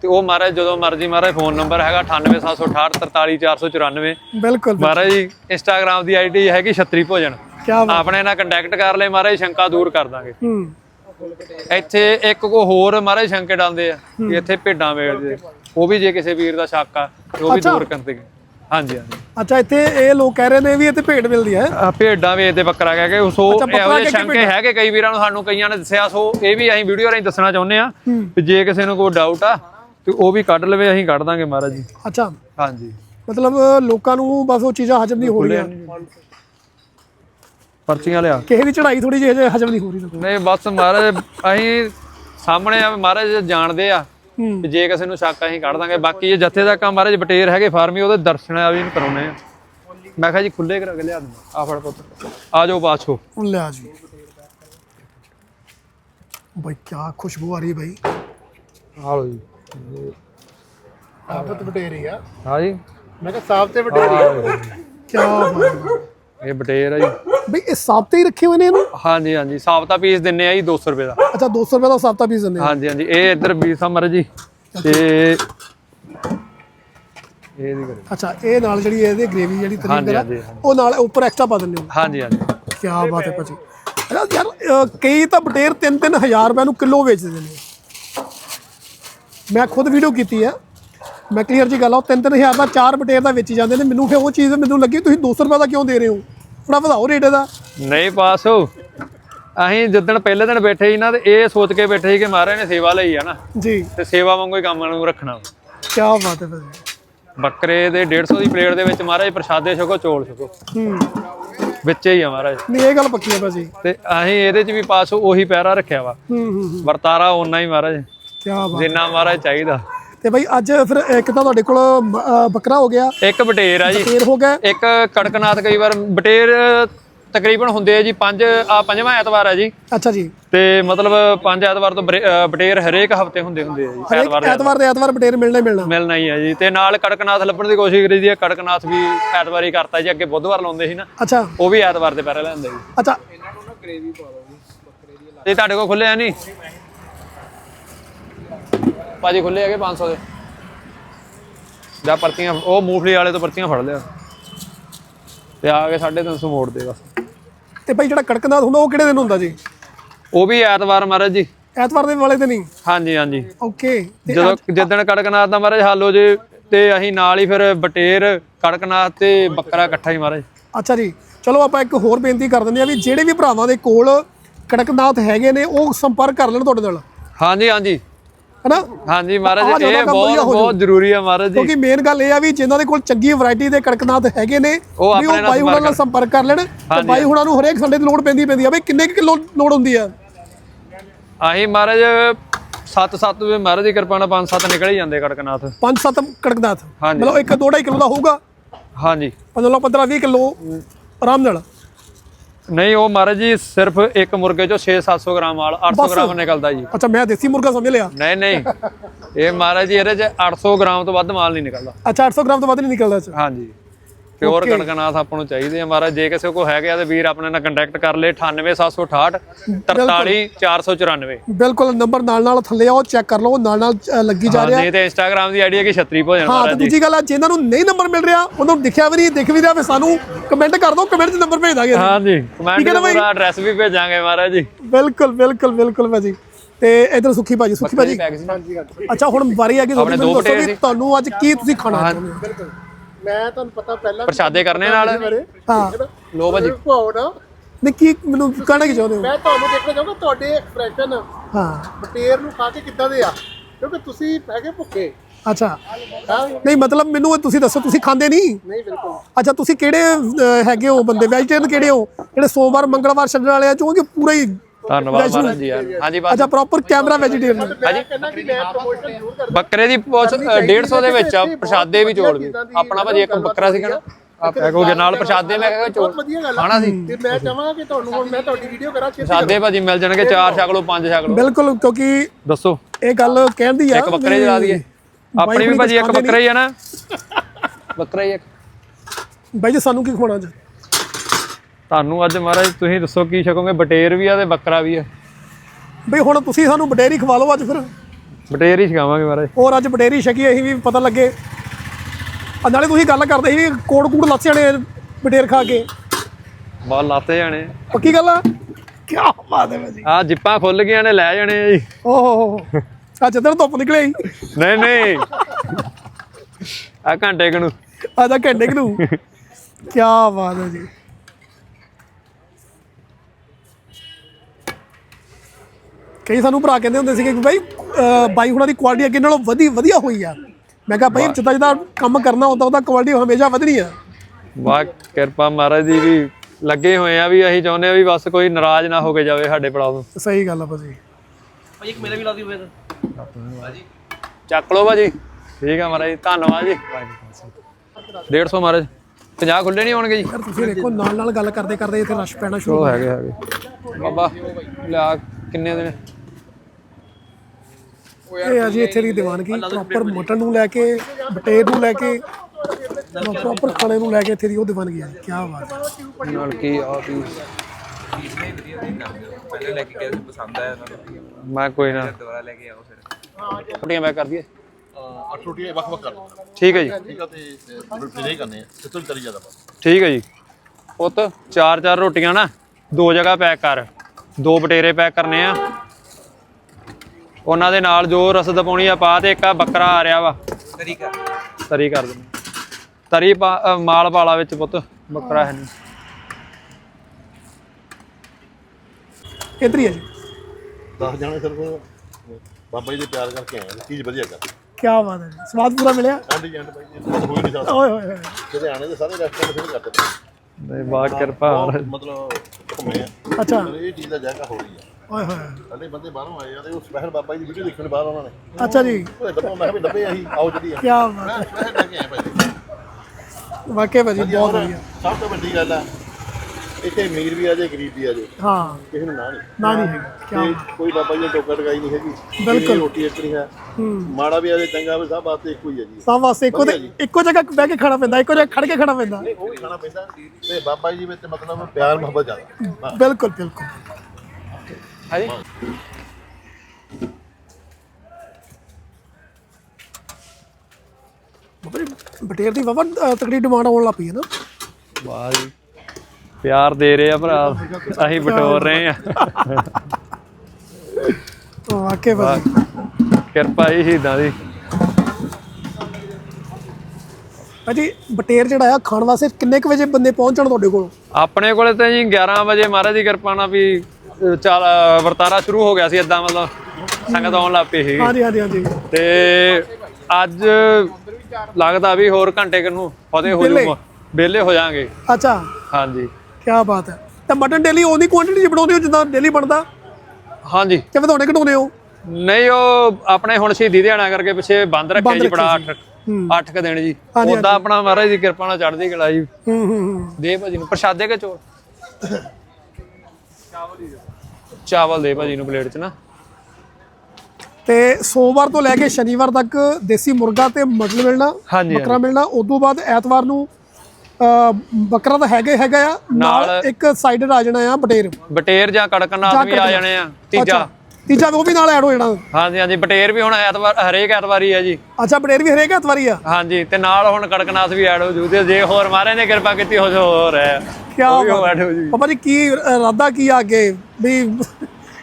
ਤੇ ਉਹ ਮਹਾਰਾਜ ਜਦੋਂ ਮਰਜ਼ੀ ਮਹਾਰਾਜ ਫੋਨ ਨੰਬਰ ਹੈਗਾ 98768 43494 ਬਿਲਕੁਲ ਮਹਾਰਾਜ ਜੀ ਇੰਸਟਾਗ੍ਰam ਦੀ ਆਈਡੀ ਹੈਗੀ ਛਤਰੀ ਭੋਜਨ। ਆਪਣੇ ਨਾਲ ਕੰਟੈਕਟ ਕਰ ਲੈ ਮਹਾਰਾਜ ਸ਼ੰਕਾ ਦੂਰ ਕਰ ਦਾਂਗੇ। ਇੱਥੇ ਇੱਕ ਕੋ ਹੋਰ ਮਹਾਰਾਜ ਸ਼ੰਕੇ ਡਾਲਦੇ ਆ ਕਿ ਇੱਥੇ ਭੇਡਾਂ ਵੇਚਦੇ ਉਹ ਵੀ ਜੇ ਕਿਸੇ ਵੀਰ ਦਾ ਸ਼ੱਕ ਆ ਤੇ ਉਹ ਵੀ। ਦੂਰ ਕਰਦੇ ਹਾਂਜੀ ਹਾਂਜੀ। ਅੱਛਾ ਇੱਥੇ ਇਹ ਲੋਕ ਕਹਿ ਰਹੇ ਨੇ ਵੀ ਇੱਥੇ ਭੇਡ ਮਿਲਦੀ ਹੈ। ਆ ਭੇਡਾਂ ਵੇਚਦੇ ਬੱਕਰਾ ਕਹਿ ਕੇ ਸੋ ਇਹੋ ਜਿਹੇ ਸ਼ੰਕੇ ਹੈਗੇ ਕਈ ਵੀਰਾਂ ਨੂੰ ਸਾਨੂੰ ਕਈਆਂ ਨੇ ਦੱਸਿਆ ਸੋ ਇਹ ਵੀ ਅਸੀਂ ਵੀਡੀਓ ਰਾਹੀਂ ਦੱਸਣਾ ਚਾਹੁੰਦੇ ਆ ਵੀ ਜੇ ਕਿਸੇ ਨੂੰ ਕੋਈ ਡਾਊਟ ਆ ਤੇ ਉਹ ਵੀ ਕੱਢ ਲਵੇ ਅਸੀਂ ਕੱਢ ਦਾਂਗੇ ਮਹਾਰਾਜ ਜੀ। ਅੱਛਾ। ਹਾਂਜੀ। ਮਤਲਬ ਲੋਕਾਂ ਨੂੰ ਬਸ ਉਹ ਚੀਜ਼ਾਂ ਹਜਮ ਨਹੀਂ ਹੋ ਰਹੀਆਂ। ਪਰਚੀਆਂ ਲਿਆ। ਕਿਸੇ ਦੀ ਚੜਾਈ ਥੋੜੀ ਜਿਹੀ ਹਜੇ ਹਜਮ ਨਹੀਂ ਹੋ ਰਹੀ ਨਹੀਂ ਬਸ ਮਹਾਰਾਜ ਅਸੀਂ ਸਾਹਮਣੇ ਆ ਮਹਾਰਾਜ ਜਾਣਦੇ ਆ ਤੇ ਜੇ ਕਿਸੇ ਨੂੰ ਸ਼ੱਕ ਅਸੀਂ ਕੱਢ ਦਾਂਗੇ। ਬਾਕੀ ਇਹ ਜੱਥੇ ਦਾ ਕੰਮ ਮਹਾਰਾਜ ਬਟੇਰ ਹੈਗੇ ਫਾਰਮੀ ਉਹਦੇ ਦਰਸ਼ਨ ਆ ਵੀ ਕਰਾਉਣੇ ਆ। ਮੈਂ ਕਿਹਾ ਜੀ ਖੁੱਲੇ ਕਰਾ ਕੇ ਲਿਆ ਦਿੰਦਾ। ਆ ਫੜ ਪੁੱਤ। ਆ ਜਾਓ ਬਾਛੋ ਲਿਆ ਜੀ। ਬਈ ਕੀ ਖੁਸ਼ਬੂ ਆ ਰਹੀ ਬਈ। ਆ ਲਓ ਜੀ। ਸਾਫਤ ਵਡੇਰੀ ਆ। ਹਾਂ ਜੀ। ਮੈਂ ਕਿਹਾ ਸਾਫ਼ ਤੇ ਵਡੇਰੀ ਆ। ਕੀ ਬਾਤ। ਇਹ ਬਟੇਰ ਆ ਜੀ। ਬਈ ਇਹ ਸਾਬਤੇ ਹੀ ਰੱਖੇ ਹੋਏ ਨੇ ਇਹਨੂੰ? ਹਾਂਜੀ ਹਾਂਜੀ। ਸਾਬਤਾ ਪੀਸ ਦਿੰਨੇ ਆ ਜੀ 200 ਰੁਪਏ ਦਾ। ਅੱਛਾ 200 ਰੁਪਏ ਦਾ ਸਾਬਤਾ ਪੀਸ ਆ। ਹਾਂਜੀ ਹਾਂਜੀ। ਇਹ ਇੱਧਰ ਬੀਸ ਮਹਾਰਾਜ ਜੀ। ਤੇ ਇਹ ਦੀ ਕਰੇ ਅੱਛਾ ਇਹ ਨਾਲ ਜਿਹੜੀ ਇਹਦੀ ਗ੍ਰੇਵੀ ਜਿਹੜੀ ਤਰੀ। ਉਹ ਨਾਲ ਉੱਪਰ ਐਕਸਟਰਾ ਪਾ ਦਿੰਦੇ ਹੋ ਹਾਂਜੀ ਹਾਂਜੀ। ਕੀ ਬਾਤ ਹੈ ਭਾਜੀ। ਯਾਰ ਕਈ ਤਾਂ ਬਟੇਰ 3-3000 ਰੁਪਏ ਨੂੰ ਕਿਲੋ ਵੇਚਦੇ ਨੇ। ਮੈਂ ਖੁਦ ਵੀਡੀਓ ਕੀਤੀ ਆ। ਮੈਂ ਕਲੀਅਰ ਜੀ ਗੱਲ ਆ 3-3000 ਦਾ ਚਾਰ ਬਟੇਰ ਦਾ ਵੇਚੀ ਜਾਂਦੇ ਨੇ ਮੈਨੂੰ ਫਿਰ ਉਹ ਚੀਜ਼ ਮੈਨੂੰ ਲੱਗੀ ਤੁਸੀਂ 200 ਰੁਪਏ ਦਾ ਕਿਉਂ ਦੇ ਰਹੇ ਹੋ? ਥੋੜਾ ਵਧਾਓ ਰੇਟ ਇਹਦਾ। ਨਹੀਂ ਪਾਸ ਹੋ ਅਸੀਂ ਜਿੱਦਣ ਪਹਿਲੇ ਦਿਨ ਬੈਠੇ ਸੀ ਨਾ ਤੇ ਇਹ ਸੋਚ ਕੇ ਬੈਠੇ ਸੀ ਕਿ ਮਹਾਰਾਜ ਨੇ ਸੇਵਾ ਲਈ ਆ ਨਾ ਜੀ। ਤੇ ਸੇਵਾ ਵਾਂਗੂ ਹੀ ਕੰਮ ਨੂੰ ਰੱਖਣਾ ਕੀ ਬਾਤ ਹੈ ਭਾਜੀ। ਬੱਕਰੇ ਦੇ 150 ਦੀ ਪਲੇਟ ਦੇ ਵਿੱਚ ਮਹਾਰਾਜ ਪ੍ਰਸ਼ਾਦੇ ਛਕੋ ਚੋਲ ਛਕੋ। ਹੂੰ। ਵਿੱਚ ਹੀ ਆ ਮਹਾਰਾਜ। ਨਹੀਂ ਇਹ ਗੱਲ ਪੱਕੀ ਹੈ ਭਾਜੀ। ਤੇ ਅਸੀਂ ਇਹਦੇ 'ਚ ਵੀ ਪਾਸ ਉਹੀ ਪੈਰਾ ਰੱਖਿਆ ਵਾ। ਹੂੰ ਹੂੰ ਹੂੰ। ਵਰਤਾਰਾ ਓਨਾ ਹੀ ਮਹਾਰਾਜ। ਕੀ ਬਾਤ ਜਿੰਨਾ ਮਹਾਰਾਜ ਚਾਹੀਦਾ। ਤੇ ਭਾਈ ਅੱਜ ਫਿਰ ਇੱਕ ਤਾਂ ਤੁਹਾਡੇ ਕੋਲ ਬੱਕਰਾ ਹੋ ਗਿਆ। ਇੱਕ ਬਟੇਰ ਆ ਜੀ। ਤੇਰ ਹੋ ਗਿਆ। ਇੱਕ ਕੜਕਨਾਥ ਕਈ ਵਾਰ ਬਟੇਰ ਤਕਰੀਬਨ ਹੁੰਦੇ ਆ ਜੀ ਪੰਜ ਆ ਪੰਜਵਾਂ ਐਤਵਾਰ ਆ ਜੀ। ਅੱਛਾ ਜੀ। ਤੇ ਮਤਲਬ ਪੰਜ ਐਤਵਾਰ ਤੋਂ ਬਟੇਰ ਹਰੇਕ ਹਫ਼ਤੇ ਹੁੰਦੇ ਹੁੰਦੇ ਆ ਜੀ ਐਤਵਾਰ ਦੇ ਐਤਵਾਰ ਦੇ ਐਤਵਾਰ ਬਟੇਰ ਮਿਲਣਾ ਮਿਲਣਾ। ਮਿਲਣਾ ਹੀ ਆ ਜੀ। ਤੇ ਨਾਲ ਕੜਕਨਾਥ ਲੱਭਣ ਦੀ ਕੋਸ਼ਿਸ਼ ਕਰੀਦੀ ਆ ਕੜਕਨਾਥ ਵੀ ਐਤਵਾਰ ਹੀ ਕਰਤਾ ਜੀ ਅੱਗੇ ਬੁੱਧਵਾਰ ਲਾਉਂਦੇ ਸੀ ਨਾ। ਅੱਛਾ। ਉਹ ਵੀ ਐਤਵਾਰ ਦੇ ਪੈਰੇ ਲੈਂਦੇ ਜੀ। ਅੱਛਾ। ਤੇ ਤੁਹਾਡੇ ਕੋਲ ਖੁੱਲੇ ਆ ਨਹੀਂ? ਭਾਜੀ ਖੁੱਲੇ ਹੈਗੇ 500 ਦੇ। ਜਾਂ ਪਰਚੀਆਂ ਉਹ ਮੂੰਗਫਲੀ ਵਾਲੇ ਤੋਂ ਪਰਚੀਆਂ ਫੜ ਲਿਆ। ਤੇ ਆ ਕੇ 350 ਮੋੜ ਦੇ ਬਸ। ਤੇ ਭਾਈ ਜਿਹੜਾ ਕੜਕਨਾਥ ਹੁੰਦਾ ਉਹ ਕਿਹੜੇ ਦਿਨ ਹੁੰਦਾ ਜੀ? ਉਹ ਵੀ ਐਤਵਾਰ ਮਹਾਰਾਜ ਜੀ। ਐਤਵਾਰ ਦੇ ਵਾਲੇ ਤੇ ਨਹੀਂ ਹਾਂਜੀ ਹਾਂਜੀ। ਓਕੇ। ਜਦੋਂ ਜਿੱਦਣ ਕੜਕਨਾਥ ਦਾ ਮਹਾਰਾਜ ਹੱਲ ਹੋ ਜੇ ਤੇ ਅਸੀਂ ਨਾਲ ਹੀ ਫਿਰ ਬਟੇਰ ਕੜਕਨਾਥ ਤੇ ਬੱਕਰਾ ਇਕੱਠਾ ਹੀ ਮਹਾਰਾਜ। ਅੱਛਾ ਜੀ। ਚਲੋ ਆਪਾਂ ਇੱਕ ਹੋਰ ਬੇਨਤੀ ਕਰ ਦਿੰਦੇ ਆ ਵੀ ਜਿਹੜੇ ਵੀ ਭਰਾਵਾਂ ਦੇ ਕੋਲ ਕੜਕਨਾਥ ਹੈਗੇ ਨੇ ਉਹ ਸੰਪਰਕ ਕਰ ਲੈਣ ਤੁਹਾਡੇ ਨਾਲ। ਹਾਂਜੀ ਹਾਂਜੀ। ਹੈਨਾ? ਹਾਂਜੀ ਆਹ ਮਹਾਰਾਜ ਇਹ ਬਹੁਤ ਹੋ ਬਹੁਤ ਜ਼ਰੂਰੀ ਆ ਮਹਾਰਾਜ ਜੀ। ਕਿਉਂਕਿ ਮੇਨ ਗੱਲ ਇਹ ਆ ਵੀ ਜਿਨ੍ਹਾਂ ਦੇ ਕੋਲ ਚੰਗੀ ਵੈਰਾਈਟੀ ਦੇ ਕੜਕਨਾਥ ਹੈਗੇ ਨੇ ਉਹ ਆਪਣੇ ਨਾਲ ਬਾਈ ਹੁਣਾਂ ਨਾਲ ਸੰਪਰਕ ਕਰ ਲੈਣ ਤੇ ਬਾਈ ਹੁਣਾਂ ਨੂੰ ਹਰੇਕ ਸੰਡੇ ਦੀ ਲੋੜ ਪੈਂਦੀ ਪੈਂਦੀ ਆ। ਬਈ ਕਿੰਨੇ ਕੁ ਕਿਲੋ ਲੋੜ ਹੁੰਦੀ ਆ? ਅਸੀਂ ਮਹਾਰਾਜ 7-7 ਵੀ ਮਹਾਰਾਜ ਦੀ ਕਿਰਪਾ ਨਾਲ 5-7 ਨਿਕਲ ਹੀ ਜਾਂਦੇ ਕੜਕਨਾਥ। 5-7 ਕੜਕਨਾਥ। ਮਤਲਬ ਇੱਕ 2.5 ਕਿਲੋ ਦਾ ਹੋਊਗਾ? ਹਾਂਜੀ। ਮਤਲਬ 15-20 ਕਿਲੋ ਆਰਾਮ ਨਾਲ। ਨਹੀਂ ਉਹ ਮਹਾਰਾਜ ਜੀ ਸਿਰਫ ਇੱਕ ਮੁਰਗੇ ਚੋਂ 6-700 ਗ੍ਰਾਮ ਵਾਲ 800 ਬਸ। ਗ੍ਰਾਮ ਨਿਕਲਦਾ ਜੀ। ਅੱਛਾ ਮੈਂ ਦੇਸੀ ਮੁਰਗਾ ਸਮਝ ਲਿਆ। ਨਹੀਂ ਨਹੀਂ। ਇਹ ਮਹਾਰਾਜ ਜੀ ਇਹਦੇ ਚ 800 ਗ੍ਰਾਮ ਤੋਂ ਵੱਧ ਮਾਲ ਨਹੀਂ ਨਿਕਲਦਾ। ਅੱਛਾ 800 ਗ੍ਰਾਮ ਤੋਂ ਵੱਧ ਨਹੀਂ ਨਿਕਲਦਾ ਅੱਛਾ। ਹਾਂਜੀ। ਪਿਓਰ ਕਣਕਨਾਥ ਆਪਾਂ ਨੂੰ ਚਾਹੀਦੇ ਆ ਮਹਾਰਾਜ ਜੇ ਕਿਸੇ ਕੋ ਹੈਗੇ ਆ ਤੇ ਵੀਰ ਆਪਣੇ ਨਾਲ ਕੰਟੈਕਟ ਕਰ ਲੇ 98768 43494 ਬਿਲਕੁਲ। ਨੰਬਰ ਨਾਲ ਨਾਲ ਥੱਲੇ ਆਓ ਚੈੱਕ ਕਰ ਲਓ ਨਾਲ ਨਾਲ ਲੱਗੀ ਜਾ ਰਿਹਾ। ਨਹੀਂ ਤੇ ਇੰਸਟਾਗ੍ਰam ਦੀ ਆਈਡੀ ਹੈ ਕਿ ਛਤਰੀ ਭੋਜਨ ਹਾਂ ਤੇ ਮਹਾਰਾਜ ਜੀ ਦੂਜੀ ਗੱਲ ਆ ਜਿਨ੍ਹਾਂ ਨੂੰ ਨਹੀਂ ਨੰਬਰ ਮਿਲ ਰਿਹਾ ਉਹਨਾਂ ਨੂੰ ਦਿਖਿਆ ਵੀ ਨਹੀਂ ਦਿਖ ਵੀ ਰਿਹਾ ਫਿਰ ਸਾਨੂੰ ਕਮੈਂਟ ਕਰ ਦਿਓ ਕਮੈਂਟ 'ਚ ਨੰਬਰ ਭੇਜ ਦਾਂਗੇ ਅਸੀਂ। ਹਾਂਜੀ ਕਮੈਂਟ ਹੈ ਤੇ ਪੂਰਾ ਐਡਰੈਸ ਵੀ ਭੇਜਾਂਗੇ ਮਹਾਰਾਜ ਜੀ। ਬਿਲਕੁਲ ਬਿਲਕੁਲ ਬਿਲਕੁਲ ਭਾਜੀ। ਤੇ ਇਧਰ ਸੁਖੀ ਭਾਜੀ ਸੁਖੀ ਭਾਜੀ। ਅੱਛਾ ਹੁਣ ਵਾਰੀ ਆ ਗਈ ਦੋ ਵੀ। ਤੁਹਾਨੂੰ ਅੱਜ ਕੀ ਤੁਸੀਂ ਖਾਣਾ ਚਾਹੁੰਦੇ ਹੋ? ਬਿਲਕੁਲ। ਮੈਂ ਤੁਹਾਨੂੰ ਪਤਾ ਪਹਿਲਾਂ ਪ੍ਰਸ਼ਾਦੇ ਕਰਨੇ ਨਾਲ? ਹਾਂ। ਲੋ ਭਾਜੀ। ਭਾਉ ਨਾ ਨਹੀਂ ਕੀ ਮੈਨੂੰ ਕਹਿਣਾ ਕੀ ਚਾਹੁੰਦੇ ਹੋ? ਮੈਂ ਤੁਹਾਨੂੰ ਦੇਖਣਾ ਚਾਹੁੰਦਾ ਤੁਹਾਡੇ ਐਕਸਪ੍ਰੈਸ਼ਨ ਹਾਂ। ਬਟੇਰ ਨੂੰ ਖਾ ਕੇ ਕਿੱਦਾਂ ਦੇ ਆ? ਕਿਉਂਕਿ ਤੁਸੀਂ ਹੈਗੇ ਭੁੱਖੇ। ਅੱਛਾ। ਹਾਂ। ਨਹੀਂ ਮਤਲਬ ਮੈਨੂੰ ਇਹ ਤੁਸੀਂ ਦੱਸੋ ਤੁਸੀਂ ਖਾਂਦੇ ਨਹੀਂ? ਨਹੀਂ ਬਿਲਕੁਲ। ਅੱਛਾ ਤੁਸੀਂ ਕਿਹੜੇ ਅਹ, ਹੈਗੇ ਹੋ ਬੰਦੇ? ਵੈਜੀਟੇਰੀਅਨ ਕਿਹੜੇ ਹੋ? ਜਿਹੜੇ ਸੋਮਵਾਰ ਮੰਗਲਵਾਰ ਛੱਡਣ ਵਾਲੇ ਆ ਚੋਂ ਕਿ ਪੂਰਾ ਹੀ ਧੰਨਵਾਦ ਮਹਾਰਾਜ ਜੀ। ਯਾਰ। ਹਾਂਜੀ ਬਸ। ਅੱਛਾ ਪ੍ਰੋਪਰ ਕੈਮਰਾ ਵੈਜੀਟੇਰੀਅਨ ਮੈਂ ਕਹਿੰਦਾ ਕਿ ਮੈਂ ਪ੍ਰੋਮੋਸ਼ਨ ਜ਼ਰੂਰ ਕਰਦਾ ਬੱਕਰੇ ਦੀ ਪੁੱਛ 150 ਦੇ ਵਿੱਚ ਆ, ਪ੍ਰਸ਼ਾਦੇ ਵੀ ਜੋੜ ਵੀ ਆਪਣਾ ਭਾਜੀ ਇੱਕ ਬੱਕਰਾ ਸੀਗਾ ਨਾ। ਆਪਾਂ ਕਹੋਗੇ ਨਾਲ ਪ੍ਰਸ਼ਾਦੇ ਮੈਂ ਕਹਾਂ ਚੋੜ ਬਹੁਤ ਵਧੀਆ ਗੱਲ ਆ। ਖਾਣਾ ਸੀ। ਤੇ ਮੈਂ ਚਾਹਾਂਗਾ ਕਿ ਤੁਹਾਨੂੰ ਹੁਣ ਮੈਂ ਤੁਹਾਡੀ ਵੀਡੀਓ ਕਰਾਂ ਛੇਤੀ ਪ੍ਰਸ਼ਾਦੇ ਭਾਜੀ ਮਿਲ ਜਾਣਗੇ ਚਾਰ ਛਕ ਲਓ ਪੰਜ ਛਕ ਲਓ। ਬਿਲਕੁਲ ਕਿਉਂਕਿ ਦੱਸੋ। ਇਹ ਗੱਲ ਕਹਿੰਦੀ ਆ ਇੱਕ ਬੱਕਰੇ ਜਲਾ ਦਈਏ। ਆਪਣੀ ਵੀ ਭਾਜੀ ਇੱਕ ਬੱਕਰਾ ਹੀ ਆ ਨਾ। ਬੱਕਰਾ ਹੀ ਇੱਕ ਬਾਈ ਜੀ ਸਾਨੂੰ ਕੀ ਖਵਾਉਣਾ ਅੱਜ? ਤੁਹਾਨੂੰ ਅੱਜ ਮਹਾਰਾਜ ਤੁਸੀਂ ਦੱਸੋ ਕੀ ਛਕੋਗੇ? ਬਟੇਰ ਵੀ ਆ ਤੇ ਬੱਕਰਾ ਵੀ ਆ। ਬਈ ਹੁਣ ਤੁਸੀਂ ਸਾਨੂੰ ਬਟੇਰੀ ਖਵਾ ਲਓ ਅੱਜ ਫਿਰ। ਬਟੇਰ ਹੀ ਛਕਾਵਾਂਗੇ ਮਹਾਰਾਜ। ਹੋਰ ਅੱਜ ਬਟੇਰੀ ਛਕੀ ਅਸੀਂ ਵੀ ਪਤਾ ਲੱਗੇ। ਆ ਨਾਲੇ ਤੁਸੀਂ ਗੱਲ ਕਰਦੇ ਸੀ ਵੀ ਕੋੜ ਕੂੜ ਲੱਥ ਜਾਣੇ ਬਟੇਰ ਖਾ ਕੇ। ਬਾਲ ਲਾਤੇ ਜਾਣੇ ਪੱਕੀ ਗੱਲ ਆ? ਕੀ ਬਾਤ ਹੈ ਭਾਜੀ ਆ ਜਿੱਪਾਂ ਖੁੱਲ ਗਈਆਂ ਨੇ ਲੈ ਜਾਣੇ ਆ ਜੀ। ਓਹ ਆ ਜਦੋਂ ਧੁੱਪ ਨਿਕਲੇ ਨਹੀਂ ਨਹੀਂ। ਆ ਘੰਟੇ ਕੁ ਨੂੰ। ਆ ਘੰਟੇ ਕੁ ਨੂੰ। ਕੀ ਬਾਤ ਹੈ ਜੀ। ਕਈ ਸਾਨੂੰ ਭਰਾ ਕਹਿੰਦੇ ਹੁੰਦੇ ਸੀਗੇ ਕਿ ਬਾਈ ਬਾਈ ਹੁਣਾਂ ਦੀ ਕੁਆਲਿਟੀ ਅੱਗੇ ਨਾਲੋਂ ਵਧੀ ਵਧੀਆ ਹੋਈ ਆ। ਮੈਂ ਕਿਹਾ ਬਾਈ ਜਿੱਦਾਂ ਜਿੱਦਾਂ ਕੰਮ ਕਰਨਾ ਹੁੰਦਾ ਉਹਦਾ ਕੁਆਲਿਟੀ ਹਮੇਸ਼ਾ ਵਧਣੀ ਆ। ਵਾਹ ਕਿਰਪਾ ਮਹਾਰਾਜ ਦੀ ਵੀ ਲੱਗੇ ਹੋਏ ਆ ਵੀ ਅਸੀਂ ਚਾਹੁੰਦੇ ਆ ਵੀ ਬਸ ਕੋਈ ਨਾਰਾਜ਼ ਨਾ ਹੋ ਕੇ ਜਾਵੇ ਸਾਡੇ ਪੜਾਅ ਤੋਂ। ਸਹੀ ਗੱਲ ਆ ਭਾਜੀ। ਚੱਕ ਲਓ ਭਾਜੀ। ਠੀਕ ਆ ਮਹਾਰਾਜ ਧੰਨਵਾਦ ਜੀ। 150 ਮਹਾਰਾਜ। 50 ਖੁੱਲੇ ਨਹੀਂ ਹੋਣਗੇ ਜੀ। ਯਾਰ ਤੁਸੀਂ ਦੇਖੋ ਨਾਲ ਨਾਲ ਗੱਲ ਕਰਦੇ ਕਰਦੇ ਇੱਥੇ ਰਸ਼ ਪੈਣਾ ਸ਼ੁਰੂ ਉਹ ਹੈਗੇ ਹੈਗੇ। ਬਾਬਾ ਲਿਆ ਕਿੰਨੇ ਦਿਨ? ਇਹ ਆ ਜੀ ਇੱਥੇ ਦੀ ਦੀਵਾਨਗੀ ਪ੍ਰੋਪਰ ਮਟਨ ਨੂੰ ਲੈ ਕੇ ਬਟੇਰ ਨੂੰ ਲੈ ਕੇ ਪ੍ਰੋਪਰ ਖਾਣੇ ਨੂੰ ਲੈ ਕੇ ਇੱਥੇ ਦੀ ਉਹ ਦੀਵਾਨਗੀ ਆ ਕੀ ਬਾਤ ਹੈ। ਨਾਲ ਕੀ ਆ ਵੀ? ਪਹਿਲੇ ਲੈ ਕੇ ਗਏ ਸੀ ਪਸੰਦ ਆਇਆ ਉਹਨਾਂ ਨੂੰ ਮੈਂ ਕੋਈ ਨਾ। ਦੁਬਾਰਾ ਲੈ ਕੇ ਆਓ ਫਿਰ ਰੋਟੀਆਂ ਬੈਕ ਕਰ ਦਈਏ। ਅੱਠ ਰੋਟੀਆਂ ਵੱਖ ਵੱਖ ਕਰ ਲਓ। ਠੀਕ ਹੈ ਜੀ। ਠੀਕ ਆ ਤੇ ਕਰਨੇ ਸਿੱਧੂ ਠੀਕ ਹੈ ਜੀ। ਪੁੱਤ ਚਾਰ ਚਾਰ ਰੋਟੀਆਂ ਨਾ ਦੋ ਜਗ੍ਹਾ ਪੈਕ ਕਰ। ਦੋ ਬਟੇਰੇ ਪੈਕ ਕਰਨੇ ਆ। ਉਹਨਾਂ ਦੇ ਨਾਲ ਜੋ ਰਸਦ ਪਾਉਣੀ ਆ ਪਾ ਤੇ ਇੱਕ ਆ ਬੱਕਰਾ ਆ ਰਿਹਾ ਵਾ। ਤਰੀਕਾ ਤਰੀ ਕਰ ਦਿੰਦੇ ਤਰੀ ਪਾ- ਅ, ਮਾਲ ਪਾਲਾ ਵਿੱਚ ਪੁੱਤ ਬੱਕਰਾ ਹੈ ਨਹੀਂ ਇੱਧਰ ਹੀ ਆ ਜੀ? 10 ਜਾਣੇ ਸਿਰਫ ਬਾਬਾ ਜੀ ਦੇ ਪਿਆਰ ਕਰਕੇ ਆਏ ਆ ਚੀਜ਼ ਵਧੀਆ ਕਰ। ਕੀ ਬਾਤ ਹੈ ਜੀ। ਸਵਾਦ ਪੂਰਾ ਮਿਲਿਆ? ਆਂਡੀ ਜੰਡ ਬਾਈ ਇਹ ਤਾਂ ਹੋ ਹੀ ਨਹੀਂ ਸਕਦਾ ਓਏ ਹੋਏ ਹੋਏ ਜਿਹੜੇ ਆਣੇ ਦੇ ਸਾਰੇ ਰੈਸਟੋਰੈਂਟ ਫਿਰ ਕਰਦੇ। ਨਹੀਂ ਬਾ ਕਿਰਪਾ। ਬਹੁਤ ਮਤਲਬ ਘੁੰਮੇ ਆ। ਅੱਛਾ। ਪਰ ਇਹ ਚੀਜ਼ ਦਾ ਜਾਇਕਾ ਹੋ ਰਹੀ ਆ। ਓਏ ਹੋਏ। ਸਾਡੇ ਬੰਦੇ ਬਾਹਰੋਂ ਆਏ ਆ ਤੇ ਉਹ ਸਪੈਸ਼ਲ ਬਾਬਾ ਜੀ ਦੀ ਵੀਡੀਓ ਦੇਖਣ ਬਾਹਰ ਉਹਨਾਂ ਨੇ। ਅੱਛਾ ਜੀ। ਉਹ ਡੱਬਾ ਮੈਂ ਕਿਹਾ ਵੀ ਡੱਬੇ ਆਹੀ ਆਓ ਜਦੀ ਆ। ਕੀ ਬਾਤ ਹੈ। ਮੈਂ ਸਪੈਸ਼ਲ ਲੈ ਕੇ ਆਇਆ ਭਾਈ। ਵਾਕਿਆ ਭਾਜੀ ਬਹੁਤ ਵਧੀਆ। ਸਭ ਤੋਂ ਵੱਡੀ ਗੱਲ ਆ ਇੱਥੇ ਅਮੀਰ ਵੀ ਆ ਜੇ ਗਰੀਬ ਵੀ ਆ ਜੇ। ਹਾਂ। ਕਿਸੇ ਨੂੰ ਨਾ ਨਹੀਂ। ਨਾ ਨਹੀਂ ਹੈ ਕੀ ਤੇ ਕੋਈ ਬਾਬਾ ਜੀ ਨੇ ਟੋਕਾ ਟਕਾਈ ਨਹੀਂ ਹੈਗੀ। ਬਿਲਕੁਲ। ਰੋਟੀ ਇੱਕ ਨਹੀਂ ਹੈ। ਹੂੰ। ਮਾੜਾ ਵੀ ਆ ਜੇ ਚੰਗਾ ਵੀ ਸਭ ਵਾਸਤੇ ਇੱਕੋ ਹੀ ਹੈ ਜੀ। ਸਭ ਵਾਸਤੇ ਇੱਕੋ ਤੇ ਇੱਕੋ ਜਗ੍ਹਾ ਬਹਿ ਕੇ ਖਾਣਾ ਪੈਂਦਾ ਇੱਕੋ ਜਗ੍ਹਾ ਖੜ ਕੇ ਖਾਣਾ ਪੈਂਦਾ। ਉਹ ਵੀ ਖਾਣਾ ਪੈਂਦਾ। ਤੇ ਬਾਬਾ ਜੀ ਵਿੱਚ ਮਤਲਬ ਪਿਆਰ ਮੁਹੱਬਤ ਜ਼ਿਆਦਾ। ਬਿਲਕੁਲ ਬਿਲਕੁਲ। ਹਾਂਜੀ। ਬਾਬਾ ਜੀ ਬਟੇਰ ਦੀ ਵਾਵਾ ਤਕੜੀ ਡਿਮਾਂਡ ਆਉਣ ਲੱਗ ਪਈ ਹੈ ਨਾ। ਵਾਹ ਜੀ। ਪਿਆਰ ਦੇ ਰਹੇ ਆ ਭਰਾ। ਅਸੀਂ ਬਟੋਰ ਰਹੇ ਆ। ਵਾਕਿਆ ਭਾਜੀ ਕਿਰਪਾ ਹੀ ਸ਼ਹੀਦਾਂ ਦੀ। ਭਾਜੀ ਬਟੇਰ ਜਿਹੜਾ ਆ ਖਾਣ ਵਾਸਤੇ ਕਿੰਨੇ ਕੁ ਵਜੇ ਬੰਦੇ ਪਹੁੰਚਣ ਤੁਹਾਡੇ ਕੋਲ? ਆਪਣੇ ਕੋਲੇ ਤਾਂ ਜੀ 11 ਵਜੇ ਮਹਾਰਾਜ ਦੀ ਕਿਰਪਾ ਨਾਲ ਵੀ ਚੱਲ ਵਰਤਾਰਾ ਸ਼ੁਰੂ ਹੋ ਗਿਆ ਸੀ ਇਦਾਂ ਮਤਲਬ ਸੰਗਤ ਆਉਣ ਲੱਗ ਪਈ ਸੀ। ਹਾਂਜੀ ਹਾਂਜੀ ਹਾਂਜੀ। ਤੇ ਅੱਜ ਲੱਗਦਾ ਵੀ ਹੋਰ ਘੰਟੇ ਕੁ ਨੂੰ ਫਤਿਹ ਹੋ? ਜੂਗਾ ਵਿਹਲੇ ਹੋ ਜਾਾਂਗੇ। ਅੱਛਾ। ਹਾਂਜੀ। ਕੀ ਬਾਤ ਹੈ। ਤਾਂ ਮਟਨ ਡੇਲੀ ਉਹਦੀ ਕੁਆਂਟੀਟੀ ਚ ਬਣਾਉਂਦੇ ਹੋ ਜਿੱਦਾਂ ਡੇਲੀ ਬਣਦਾ? ਹਾਂਜੀ। ਕਿਵੇਂ ਤੁਹਾਡੇ ਘਟਾਉਂਦੇ ਹੋ? ਨਹੀਂ ਉਹ ਆਪਣੇ ਹੁਣ ਸ਼ਹੀਦੀ ਦਿਹਾੜਾ ਕਰਕੇ ਪਿੱਛੇ ਬੰਦ ਰੱਖਿਆ ਜੀ ਬੜਾ ਰੱਖਿਆ 8 8 ਕ ਦਿਨ ਜੀ। ਉਦਾਂ ਆਪਣਾ ਮਹਾਰਾਜ ਦੀ ਕਿਰਪਾ ਨਾਲ ਚੜ੍ਹਦੀ ਕਲਾ ਜੀ। ਹੂੰ ਹੂੰ ਦੇ ਭਾਜੀ ਨੂੰ ਪ੍ਰਸ਼ਾਦੇ ਕੇ ਚੋਲ। ਚਾਵਲ [laughs] ਦੇ ਭਾਜੀ ਨੂੰ ਪਲੇਟ 'ਚ ਨਾ। ਤੇ ਸੋਮਵਾਰ ਤੋਂ ਲੈ ਕੇ ਸ਼ਨੀਵਾਰ ਤੱਕ ਦੇਸੀ ਮੁਰਗਾ ਤੇ ਮਟਨ ਮਿਲਣਾ ਹਾਂਜੀ, ਬੱਕਰਾ ਮਿਲਣਾ ਉਸ ਤੋਂ ਬਾਅਦ ਐਤਵਾਰ ਨੂੰ ਅ, ਬੱਕਰਾ ਤਾਂ ਹੈਗਾ ਹੀ ਹੈਗਾ ਆ ਨਾਲ ਨਾਲ- ਇੱਕ ਸਾਈਡਰ ਆ ਜਾਣਾ ਆ ਬਟੇਰ। ਬਟੇਰ ਜਾਂ ਕੜਕਨਾਥ ਵੀ ਆ ਜਾਣੇ ਆ ਤੀਜਾ। ਅੱਛਾ, ਤੀਜਾ ਉਹ ਵੀ ਨਾਲ ਐਡ ਹੋ ਜਾਣਾ। ਹਾਂਜੀ ਹਾਂਜੀ ਬਟੇਰ ਵੀ ਹੁਣ ਐਤਵਾਰ ਹਰੇਕ ਐਤਵਾਰ ਹੀ ਆ ਜੀ। ਅੱਛਾ ਬਟੇਰ ਵੀ ਹਰੇਕ ਐਤਵਾਰੀ ਆ? ਹਾਂਜੀ ਤੇ ਨਾਲ ਹੁਣ ਕੜਕਨਾਥ ਵੀ ਐਡ ਹੋ ਜੂ ਤੇ ਜੇ ਹੋਰ ਮਾਰੇ ਨੇ ਕਿਰਪਾ ਕੀਤੀ ਹੋ ਜੋ ਹੋਰ ਹੈ। ਕੀ ਉਹ ਵੀ ਐਡ ਹੋ ਜੂ। ਬਾਬਾ ਜੀ ਕੀ ਇਰਾਦਾ ਕੀ ਆ ਅੱਗੇ ਵੀ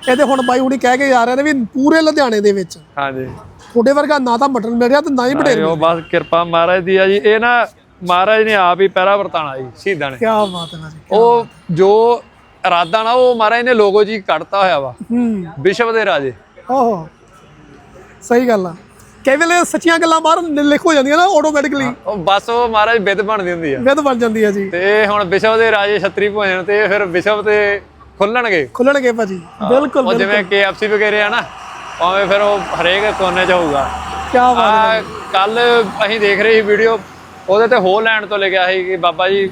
ਇਹਦੇ ਹੁਣ ਬਾਈ ਹੁਣੀ ਕਹਿ ਕੇ ਜਾ ਰਹੇ ਨੇ ਵੀ ਪੂਰੇ ਲੁਧਿਆਣੇ ਦੇ ਵਿੱਚ। ਹਾਂਜੀ। ਤੁਹਾਡੇ ਵਰਗਾ ਨਾ ਤਾਂ ਮਟਨ ਮਿਲ ਰਿਹਾ ਤੇ ਨਾ ਹੀ ਬਟੇਰ ਉਹ ਬਸ ਕਿਰਪਾ ਮਹਾਰਾਜ ਦੀ ਆ ਜੀ। ਇਹ ਨਾ ਮਹਾਰਾਜ ਨੇ ਆਪ ਹੀ ਪਹਿਰਾ ਵਰਤਾਣਾ ਜੀ ਸ਼ਹੀਦਾਂ ਨੇ। ਕੀ ਬਾਤ ਹੈ ਭਾਜੀ ਉਹ ਜੋ ਇਰਾਦਾ ਨਾ ਉਹ ਮਹਾਰਾਜ ਨੇ ਲੋਗੋ ਜੀ ਕੱਢਤਾ ਹੋਇਆ ਵਾ। ਹੂੰ। ਵਿਸ਼ਵ ਦੇ ਰਾਜੇ। ਓਹੋ। ਸਹੀ ਗੱਲ ਆ। ਕਈ ਵੇਲੇ ਸੱਚੀਆਂ ਗੱਲਾਂ ਬਾਹਰ ਲਿਖ ਹੋ ਜਾਂਦੀਆਂ ਨਾ ਆਟੋਮੈਟਿਕਲੀ ਉਹ ਬਸ ਉਹ ਮਹਾਰਾਜ ਬਿੱਦ ਬਣਦੀ ਹੁੰਦੀ ਆ। ਵਿਦ ਬਣ ਜਾਂਦੀ ਹੈ ਜੀ। ਤੇ ਹੁਣ ਵਿਸ਼ਵ ਦੇ ਰਾਜੇ ਛਤਰੀ ਭੋਜਨ ਤੇ ਫਿਰ ਵਿਸ਼ਵ ਤੇ ਖੁੱਲਣਗੇ। ਖੁੱਲਣਗੇ ਭਾਜੀ। ਬਿਲਕੁਲ ਉਹ ਜਿਵੇਂ KFC ਵਗੈਰੇ ਆ ਨਾ ਉਵੇਂ ਫਿਰ ਉਹ ਹਰੇਕ ਕੋਨੇ 'ਚ ਹੋਊਗਾ। ਕੀ ਬਾਤ ਆ ਕੱਲ ਅਸੀਂ ਦੇਖ ਰਹੇ ਸੀ ਵੀਡੀਓ ਉਹਦੇ ਤੇ ਹੋਲੈਂਡ ਤੋਂ ਲਿਖਿਆ ਸੀ ਕਿ ਬਾਬਾ ਜੀ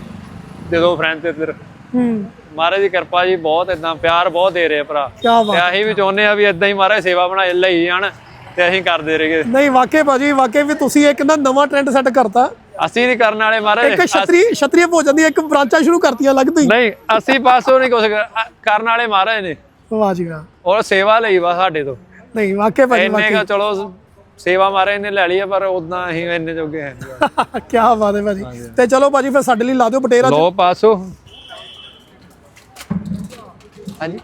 ਦੇ ਦੋ ਫਰੈਂਡ ਤੇ ਇੱਧਰ। ਹੂੰ। ਮਹਾਰਾਜ ਦੀ ਕਿਰਪਾ ਜੀ ਬਹੁਤ ਇਦਾਂ ਪਿਆਰ ਬਹੁਤ ਦੇ ਰਹੇ ਆ ਭਰਾ। ਬਾਤ ਤੇ ਅਸੀਂ ਵੀ ਚਾਹੁੰਦੇ ਆ ਵੀ ਇਦਾਂ ਹੀ ਮਹਾਰਾਜ ਸੇਵਾ ਬਣਾਈ ਲਈ ਜਾਣ ਤੇ ਅਸੀਂ ਕਰਦੇ ਰਹੀਏ। ਨਹੀਂ ਵਾਕਈ ਭਾਜੀ ਵਾਕਈ ਵੀ ਤੁਸੀਂ ਇੱਕ ਨਾ ਨਵਾਂ ਟ੍ਰੈਂਡ ਸੈੱਟ ਕਰਤਾ। ਅਸੀਂ ਨਹੀਂ ਕਰਨ ਵਾਲੇ ਮਹਾਰਾਜ। ਇੱਕ ਛਤਰੀ ਛਤਰੀ ਭੋਜਨ ਦੀ ਇੱਕ ਬ੍ਰਾਂਚਾਂ ਸ਼ੁਰੂ ਕਰਤੀਆਂ ਲੱਗਦੀ ਨਹੀਂ ਅਸੀਂ ਪਾਸੋਂ ਨਹੀਂ ਕੁਝ ਕਰ- ਕਰਨ ਵਾਲੇ ਮਹਾਰਾਜ ਨੇ। ਵਾਹ ਜੀ ਵਾਹ। ਔਰ ਸੇਵਾ ਲਈ ਵਾ ਸਾਡੇ ਤੋਂ। ਨਹੀਂ ਵਾਕਈ ਭਾਜੀ ਇੰਨੇ ਕਾ ਚਲੋ ਸੇਵਾ ਮਹਾਰਾਜ ਨੇ ਲੈ ਲਈ ਪਰ ਉਦਾਂ ਅਸੀਂ ਇੰਨੇ ਜੋਗੇ ਹੈ [laughs] ਕੀ ਬਾਤ ਹੈ ਭਾਜੀ। ਤੇ ਚਲੋ ਭਾਜੀ ਫਿਰ ਸਾਡੇ ਲਈ ਲਾ ਦਿਓ ਬਟੇਰਾ ਲੋ ਪਾਸੋ। ਹਾਂਜੀ।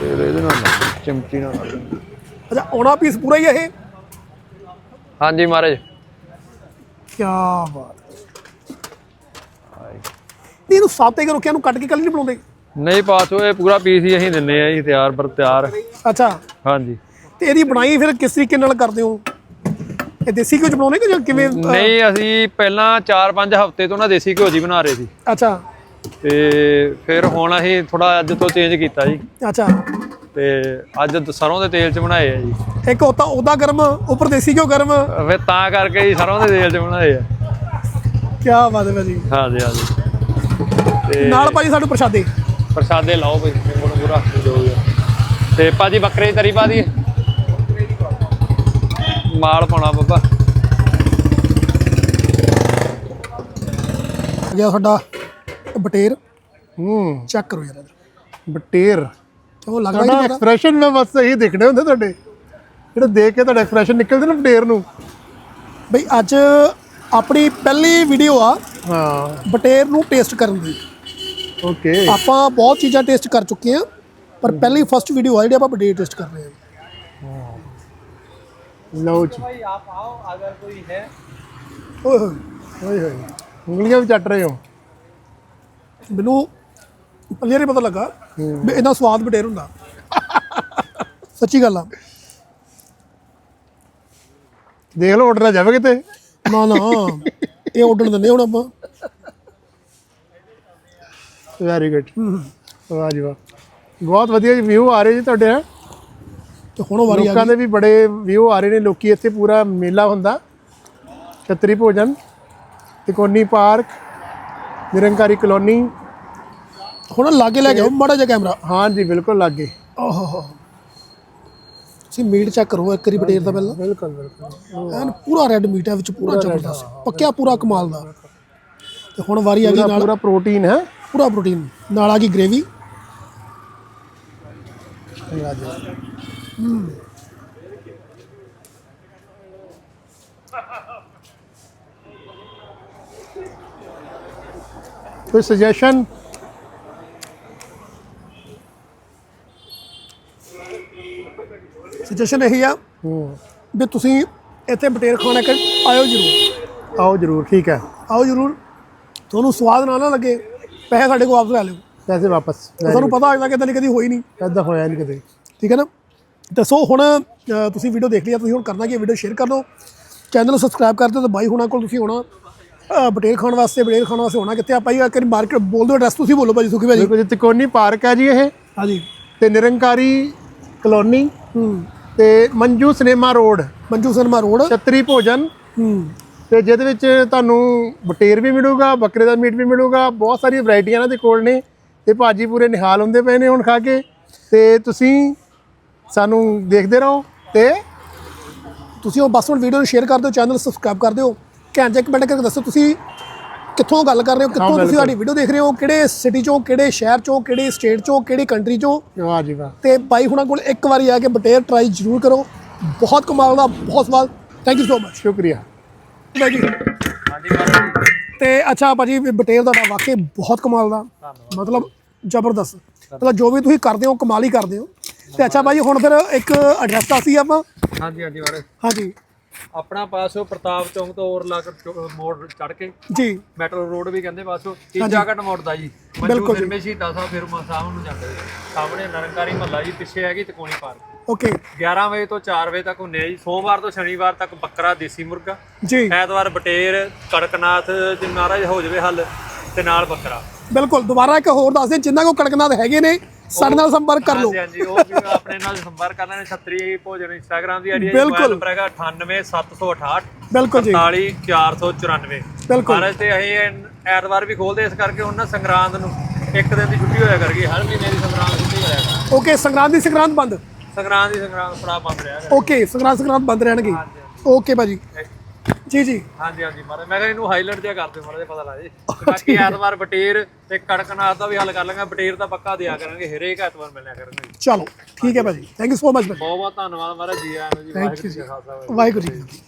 ਤੇਰੇ ਇਹਦੇ ਨਾਲ ਚਮਚੀ ਨਾਲ ਅੱਛਾ ਆਉਣਾ ਪੀਸ ਪੂਰਾ ਹੀ ਹੈ ਇਹ? ਹਾਂਜੀ ਮਹਾਰਾਜ। ਕੀ ਬਾਤ ਨਹੀਂ, ਇਹਨੂੰ ਸਾਤੇ ਕੇ ਰੁਕਿਆ ਨੂੰ ਕੱਟ ਕੇ ਕੱਲ ਨਹੀਂ ਬਣਾਉਂਦੇ? ਨਹੀਂ ਪਾਸੋ ਇਹ ਪੂਰਾ ਪੀਸ ਹੀ ਅਸੀਂ ਦਿੰਨੇ ਆ ਜੀ ਤਿਆਰ ਪਰ ਤਿਆਰ। ਅੱਛਾ। ਹਾਂਜੀ। ਤੇ ਇਹਦੀ ਬਣਾਈ ਫਿਰ ਕਿਸ ਤਰੀਕੇ ਨਾਲ ਕਰਦੇ ਹੋ? ਇਹ ਦੇਸੀ ਘਿਓ ਚ ਬਣਾਉਣੇ ਕਿ ਜਾਂ ਕਿਵੇਂ ਨਹੀਂ ਅਸੀਂ ਪਹਿਲਾਂ 4-5 ਹਫ਼ਤੇ ਤੋਂ ਨਾ ਦੇਸੀ ਘਿਓ ਜੀ ਬਣਾ ਰਹੇ ਸੀ। ਅੱਛਾ। ਤੇ ਫਿਰ ਹੁਣ ਅਸੀਂ ਥੋੜਾ ਅੱਜ ਤੋਂ ਚੇਂਜ ਕੀਤਾ ਜੀ। ਅੱਛਾ। ਤੇ ਅੱਜ ਸਰੋਂ ਦੇ ਤੇਲ 'ਚ ਬਣਾਏ ਆ ਜੀ। ਇੱਕ ਉਹਦਾ ਉਹਦਾ ਗਰਮ ਉੱਪਰ ਦੇਸੀ ਘਿਓ ਗਰਮ। ਫਿਰ ਤਾਂ ਕਰਕੇ ਜੀ ਸਰੋਂ ਦੇ ਤੇਲ 'ਚ ਬਣਾਏ ਆ। ਕੀ ਬਾਤ ਹੈ ਭਾਜੀ। ਹਾਂਜੀ ਹਾਂਜੀ। ਤੇ ਨਾਲ ਭਾਜੀ ਸਾਨੂੰ ਪ੍ਰਸ਼ਾਦੇ। ਪ੍ਰਸ਼ਾਦੇ ਲਾਓ ਬਈ ਮੈਨੂੰ ਆ। ਤੇ ਭਾਜੀ ਬੱਕਰੇ ਦੀ ਤਰੀ ਪਾ ਦੀ ਮਾਲ ਪਾਉਣਾ ਬੱਬਾ। ਆ ਗਿਆ ਸਾਡਾ ਬਟੇਰ। ਹੂੰ। ਚੈੱਕ ਕਰੋ ਯਾਰ ਇਹਦਾ। ਬਟੇਰ। ਉਹ ਲੱਗਦਾ ਤੁਹਾਡਾ ਨਹੀਂ ਐਕਸਪ੍ਰੈਸ਼ਨ ਮੈਂ ਬਸ ਇਹੀ ਦੇਖਣੇ ਹੁੰਦੇ ਤੁਹਾਡੇ। ਜਿਹੜੇ ਦੇਖ ਕੇ ਤੁਹਾਡਾ ਐਕਸਪ੍ਰੈਸ਼ਨ ਨਿਕਲਦੇ ਨਾ ਬਟੇਰ ਨੂੰ। ਬਈ ਅੱਜ ਆਪਣੀ ਪਹਿਲੀ ਵੀਡੀਓ ਆ ਹਾਂ। ਬਟੇਰ ਨੂੰ ਟੇਸਟ ਕਰਨ ਦੀ। ਓਕੇ ਆਪਾਂ ਬਹੁਤ ਚੀਜ਼ਾਂ ਟੇਸਟ ਕਰ ਚੁੱਕੇ ਆ ਪਰ ਪਹਿਲੀ ਫਸਟ ਵੀਡੀਓ ਆ ਜਿਹੜੀ ਆਪਾਂ ਬਟੇਰ ਟੇਸਟ ਕਰ ਰਹੇ ਹਾਂ। ਲਓ ਜੀ। ਓਏ ਹੋਏ ਓਏ ਹੋਏ। ਉਂਗਲੀਆਂ ਵੀ ਚੱਟ ਰਹੇ ਹੋ। ਮੈਨੂੰ ਪਹਿਲੇ ਹੀ ਪਤਾ ਲੱਗਾ ਵੀ ਇੰਨਾ ਸਵਾਦ ਬਟੇਰ ਹੁੰਦਾ। ਸੱਚੀ ਗੱਲ ਆ। ਦੇਖ ਲਓ ਆਰਡਰ ਆ ਜਾਵੇ ਕਿਤੇ। ਨਾ ਨਾ। ਇਹ ਆਰਡਰ ਦਿੰਦੇ ਹੁਣ ਆਪਾਂ। ਵੈਰੀ ਗੁੱਡ ਵਾਹ ਜੀ ਵਾਹ। ਬਹੁਤ ਵਧੀਆ ਜੀ ਵਿਊ ਆ ਰਹੇ ਜੀ ਤੁਹਾਡੇ ਹੈਂ। ਤੇ ਹੁਣ ਵਾਰੀ ਆ ਲੋਕਾਂ ਦੇ ਵੀ ਬੜੇ ਵਿਊ ਆ ਰਹੇ ਨੇ ਲੋਕੀ ਇੱਥੇ ਪੂਰਾ ਮੇਲਾ ਹੁੰਦਾ। ਛਤਰੀ ਭੋਜਨ ਤਿਕੋਨੀ ਪਾਰਕ ਨਿਰੰਕਾਰੀ ਕਲੋਨੀ। ਹੁਣ ਲਾਗੇ ਲੈ ਕੇ ਆਓ ਮਾੜਾ ਜਿਹਾ ਕੈਮਰਾ। ਹਾਂ ਜੀ ਬਿਲਕੁਲ ਲੱਗੇ। ਓਹੋ ਤੁਸੀਂ ਮੀਟ ਚੈੱਕ ਕਰੋ ਇੱਕ ਵਾਰੀ ਬਟੇਰ ਦਾ ਪਹਿਲਾਂ। ਬਿਲਕੁਲ ਬਿਲਕੁਲ। ਐਨ ਪੂਰਾ ਰੈੱਡ ਮੀਟ ਹੈ ਵਿੱਚ ਪੂਰਾ ਜ਼ਬਰਦਸਤ। ਪੱਕਿਆ ਪੂਰਾ ਕਮਾਲ ਦਾ। ਤੇ ਹੁਣ ਵਾਰੀ ਆ ਗਈ ਨਾਲ। ਪੂਰਾ ਪ੍ਰੋਟੀਨ ਹੈ। ਪੂਰਾ ਪ੍ਰੋਟੀਨ ਨਾਲ ਆ ਗਈ ਗ੍ਰੇਵੀ ਕੋਈ ਸੁਜੈਸ਼ਨ ਸਜੈਸ਼ਨ ਇਹੀ ਆ ਵੀ ਤੁਸੀਂ ਇੱਥੇ ਬਟੇਰ ਖਾਣਾ ਕਿ ਆਇਓ ਜ਼ਰੂਰ। ਆਓ ਜਰੂਰ ਠੀਕ ਹੈ। ਆਓ ਜ਼ਰੂਰ। ਤੁਹਾਨੂੰ ਸਵਾਦ ਨਾ ਨਾ ਲੱਗੇ ਪੈਸੇ ਸਾਡੇ ਕੋਲ ਵਾਪਸ ਲੈ ਲਿਓ। ਪੈਸੇ ਵਾਪਸ। ਤੁਹਾਨੂੰ ਪਤਾ ਅੱਜ ਤੱਕ ਇਦਾਂ ਕਦੀ ਹੋਈ ਨਹੀਂ। ਐਦਾਂ ਹੋਇਆ ਨਹੀਂ ਕਦੇ। ਠੀਕ ਹੈ ਨਾ? ਦੱਸੋ ਹੁਣ ਤੁਸੀਂ ਵੀਡੀਓ ਦੇਖ ਲਈ ਆ ਤੁਸੀਂ ਹੁਣ ਕਰਨਾ ਕੀ ਵੀਡੀਓ ਸ਼ੇਅਰ ਕਰ ਦਿਓ। ਚੈਨਲ ਨੂੰ ਸਬਸਕ੍ਰਾਈਬ ਕਰ ਦਿਓ ਤੇ ਬਾਈ ਹੁਣਾਂ ਕੋਲ ਤੁਸੀਂ ਹੋਣਾ। ਅ, ਬਟੇਰ ਖਾਣ ਵਾਸਤੇ ਬਟੇਰ ਖਾਣ ਵਾਸਤੇ ਹੋਣਾ ਕਿੱਥੇ? ਆਪਾਂ ਹੀ ਕਰੀ ਮਾਰਕੀਟ ਬੋਲ ਦਿਓ ਐਡਰੈਸ ਤੁਸੀਂ ਬੋਲੋ ਭਾਜੀ ਸੁਖੀ ਭਾਜੀ। ਦੇਖੋ ਜੀ ਤਿਕੋਨੀ ਪਾਰਕ ਹੈ ਜੀ ਇਹ। ਹਾਂਜੀ। ਤੇ ਨਿਰੰਕਾਰੀ ਕਲੋਨੀ। ਹੂੰ। ਤੇ Manju cinema road. Manju cinema road. ਛਤਰੀ ਭੋਜਨ। ਹੂੰ। ਤੇ ਜਿਹਦੇ ਵਿੱਚ ਤੁਹਾਨੂੰ ਬਟੇਰ ਵੀ ਮਿਲੂਗਾ ਬੱਕਰੇ ਦਾ ਮੀਟ ਵੀ ਮਿਲੂਗਾ ਬਹੁਤ ਸਾਰੀਆਂ ਵੈਰਾਈਟੀਆਂ ਇਹਨਾਂ ਦੇ ਕੋਲ ਨੇ। ਤੇ ਭਾਜੀ ਪੂਰੇ ਨਿਹਾਲ ਹੁੰਦੇ ਪਏ ਨੇ ਹੁਣ ਖਾ ਕੇ। ਤੇ ਤੁਸੀਂ ਸਾਨੂੰ ਦੇਖਦੇ ਰਹੋ ਤੇ ਤੁਸੀਂ ਉਹ ਬਸ ਹੁਣ ਵੀਡੀਓ ਨੂੰ ਸ਼ੇਅਰ ਕਰ ਦਿਓ ਚੈਨਲ ਸਬਸਕ੍ਰਾਈਬ ਕਰ ਦਿਓ। ਘੈਂਟ ਜਿਹਾ ਕਮੈਂਟ ਕਰਕੇ ਦੱਸੋ ਤੁਸੀਂ ਕਿੱਥੋਂ ਗੱਲ ਕਰ ਰਹੇ ਹੋ ਕਿੱਥੋਂ ਤੁਸੀਂ ਸਾਡੀ ਵੀਡੀਓ ਦੇਖ ਰਹੇ ਹੋ ਕਿਹੜੇ ਸਿਟੀ ਚੋਂ ਕਿਹੜੇ ਸ਼ਹਿਰ ਚੋਂ ਕਿਹੜੇ ਸਟੇਟ ਚੋਂ ਕਿਹੜੀ ਕੰਟਰੀ ਚੋਂ। ਵਾਹ ਜੀ ਵਾਹ। ਤੇ ਬਾਈ ਹੁਣਾਂ ਕੋਲ ਇੱਕ ਵਾਰੀ ਆ ਕੇ ਬਟੇਰ ਟਰਾਈ ਜ਼ਰੂਰ ਕਰੋ। ਬਹੁਤ ਕਮਾਲ ਦਾ ਬਹੁਤ ਸਵਾਦ। ਥੈਂਕ ਯੂ ਸੋ ਮਚ ਸ਼ੁਕਰੀਆ। ਬਾਈ ਜੀ ਹਾਂਜੀ ਜੀ ਤੇ ਅੱਛਾ ਭਾਜੀ ਬਟੇਲ ਦਾ ਵਾਕਈ ਬਹੁਤ ਕਮਾਲ ਦਾ। ਮਤਲਬ ਜ਼ਬਰਦਸਤ। ਮਤਲਬ ਜੋ ਵੀ ਤੁਸੀਂ ਕਰਦੇ ਹੋ ਕਮਾਲ ਹੀ ਕਰਦੇ ਹੋ। ਤੇ ਅੱਛਾ ਭਾਜੀ ਹੁਣ ਫਿਰ ਇੱਕ ਐਡਰੈਸ ਦੱਸੀ ਆਪਾਂ। ਹਾਂਜੀ ਹਾਂਜੀ ਮਹਾਰਾਜ ਹਾਂਜੀ। ਆਪਣਾ ਪਾਸੋ ਪ੍ਰਤਾਪ ਚੌਂਕ ਤੋਂ ਔਰ ਲਾ ਕੇ ਮੋੜ ਚੜ ਕੇ। ਜੀ। ਮੈਟਰੋ ਰੋਡ ਵੀ ਕਹਿੰਦੇ ਪਾਸੋ। ਤੀਜਾ ਘਟ ਮੋੜਦਾ ਜੀ। ਮੰਜੂ ਬਿਲਕੁਲ ਜੀ। ਫਿਰਮੇ ਸ਼ਹੀਦਾਂ ਸਾਹਿਬ ਫਿਰਮਾ ਸਾਹਿਬ ਨੂੰ ਜਾਂਦੇ ਜੀ ਸਾਹਮਣੇ ਨਰੰਕਾਰੀ ਮਹੱਲਾ ਜੀ ਪਿੱਛੇ ਹੈਗੀ ਤਕੋਣੀ ਪਾਰਕ। ਓਕੇ। 11 ਵਜੇ ਤੋਂ 4 ਵਜੇ ਤੱਕ ਹੁੰਨੇ ਆ ਜੀ। ਸੋਮਵਾਰ ਤੋਂ ਸ਼ਨੀਵਾਰ ਤੱਕ ਬੱਕਰਾ ਦੇਸੀ ਮੁਰਗਾ। ਜੀ। ਐਤਵਾਰ ਬਟੇਰ ਕੜਕਨਾਥ ਜੇ ਮਹਾਰਾਜ ਹੋ ਜਵੇ ਹੱਲ ਤੇ ਨਾਲ ਬੱਕਰਾ। ਬਿਲਕੁਲ। ਦੁਬਾਰਾ ਇੱਕ ਹੋਰ ਦੱਸ ਦੇ ਜਿੰਨਾ ਕੋ ਕੜਕਨਾਥ ਹੈਗੇ ਨੇ ਸਾਡੇ ਨਾਲ ਸੰਪਰਕ ਕਰ ਲਓ। ਹਾਂਜੀ ਹਾਂਜੀ ਉਹ ਵੀ ਆਪਣੇ ਨਾਲ ਸੰਪਰਕ ਕਰ ਲੈਣੇ ਛਤਰੀ ਭੋਜਨ ਇੰਸਟਾਗ੍ਰam ਦੀ ਆਈਡੀ ਹੈ ਬਿਲਕੁਲ। ਨੰਬਰ ਹੈਗਾ 98768 ਬਿਲਕੁਲ ਜੀ। 48494 ਬਿਲਕੁਲ। ਮਹਾਰਾਜ ਤੇ ਅਸੀਂ ਐਤਵਾਰ ਵੀ ਖੋਲਦੇ ਇਸ ਕਰਕੇ ਸੰਗਰਾਂਦ ਨੂੰ ਇੱਕ ਦਿਨ ਦੀ ਛੁੱਟੀ ਹੋਇਆ ਕਰਗੀ ਹਰ ਮਹੀਨੇ ਦੀ ਸੰਗਰਾਂਦ ਛੁੱਟੀ ਹੋਇਆ ਕਰ ਓਕੇ ਸੰਗਰਾਂਦ ਦੀ ਸੰਗਰਾਂਦ ਬੰਦ? ਸੰਗਰਾਂਦ ਦੀ ਸੰਗਰਾਂਦ ਫੜਾ ਬੰਦ ਰਿਹਾ ਓਕੇ ਸੰਗਰਾਂਦ ਸੰਗਰਾਂਦ ਬੰਦ ਰਹਿਣਗੇ। ਓਕੇ ਭਾਜੀ। ਜੀ ਜੀ। ਹਾਂਜੀ ਹਾਂਜੀ ਮਹਾਰਾਜ। ਮੈਂ ਕਿਹਾ ਇਹਨੂੰ ਹਾਈਲਾਈਟ ਜਿਹਾ ਕਰ ਦਿਓ ਮਹਾਰਾਜ ਪਤਾ ਲੱਗ ਜੇ। ਬਾਕੀ ਐਤਵਾਰ ਬਟੇਰ ਤੇ ਕੜਕਨਾਥ ਦਾ ਵੀ ਹੱਲ ਕਰ ਲਾਂਗੇ। ਬਟੇਰ ਦਾ ਪੱਕਾ ਦਿਆ ਕਰਾਂਗੇ ਹਰੇਕ ਐਤਵਾਰ ਮਿਲਿਆ ਕਰਾਂਗੇ। ਚਲੋ ਠੀਕ ਹੈ ਭਾਜੀ। ਥੈਂਕ ਯੂ ਸੋ ਮਚ ਭਾਜੀ। ਬਹੁਤ ਬਹੁਤ ਧੰਨਵਾਦ ਮਹਾਰਾਜ ਜੀ ਆਇਆਂ ਨੂੰ ਜੀ ਵਾਹਿਗੁਰੂ ਜੀ ਕਾ ਖਾਲਸਾ ਵਾਹਿਗੁਰੂ ਜੀ।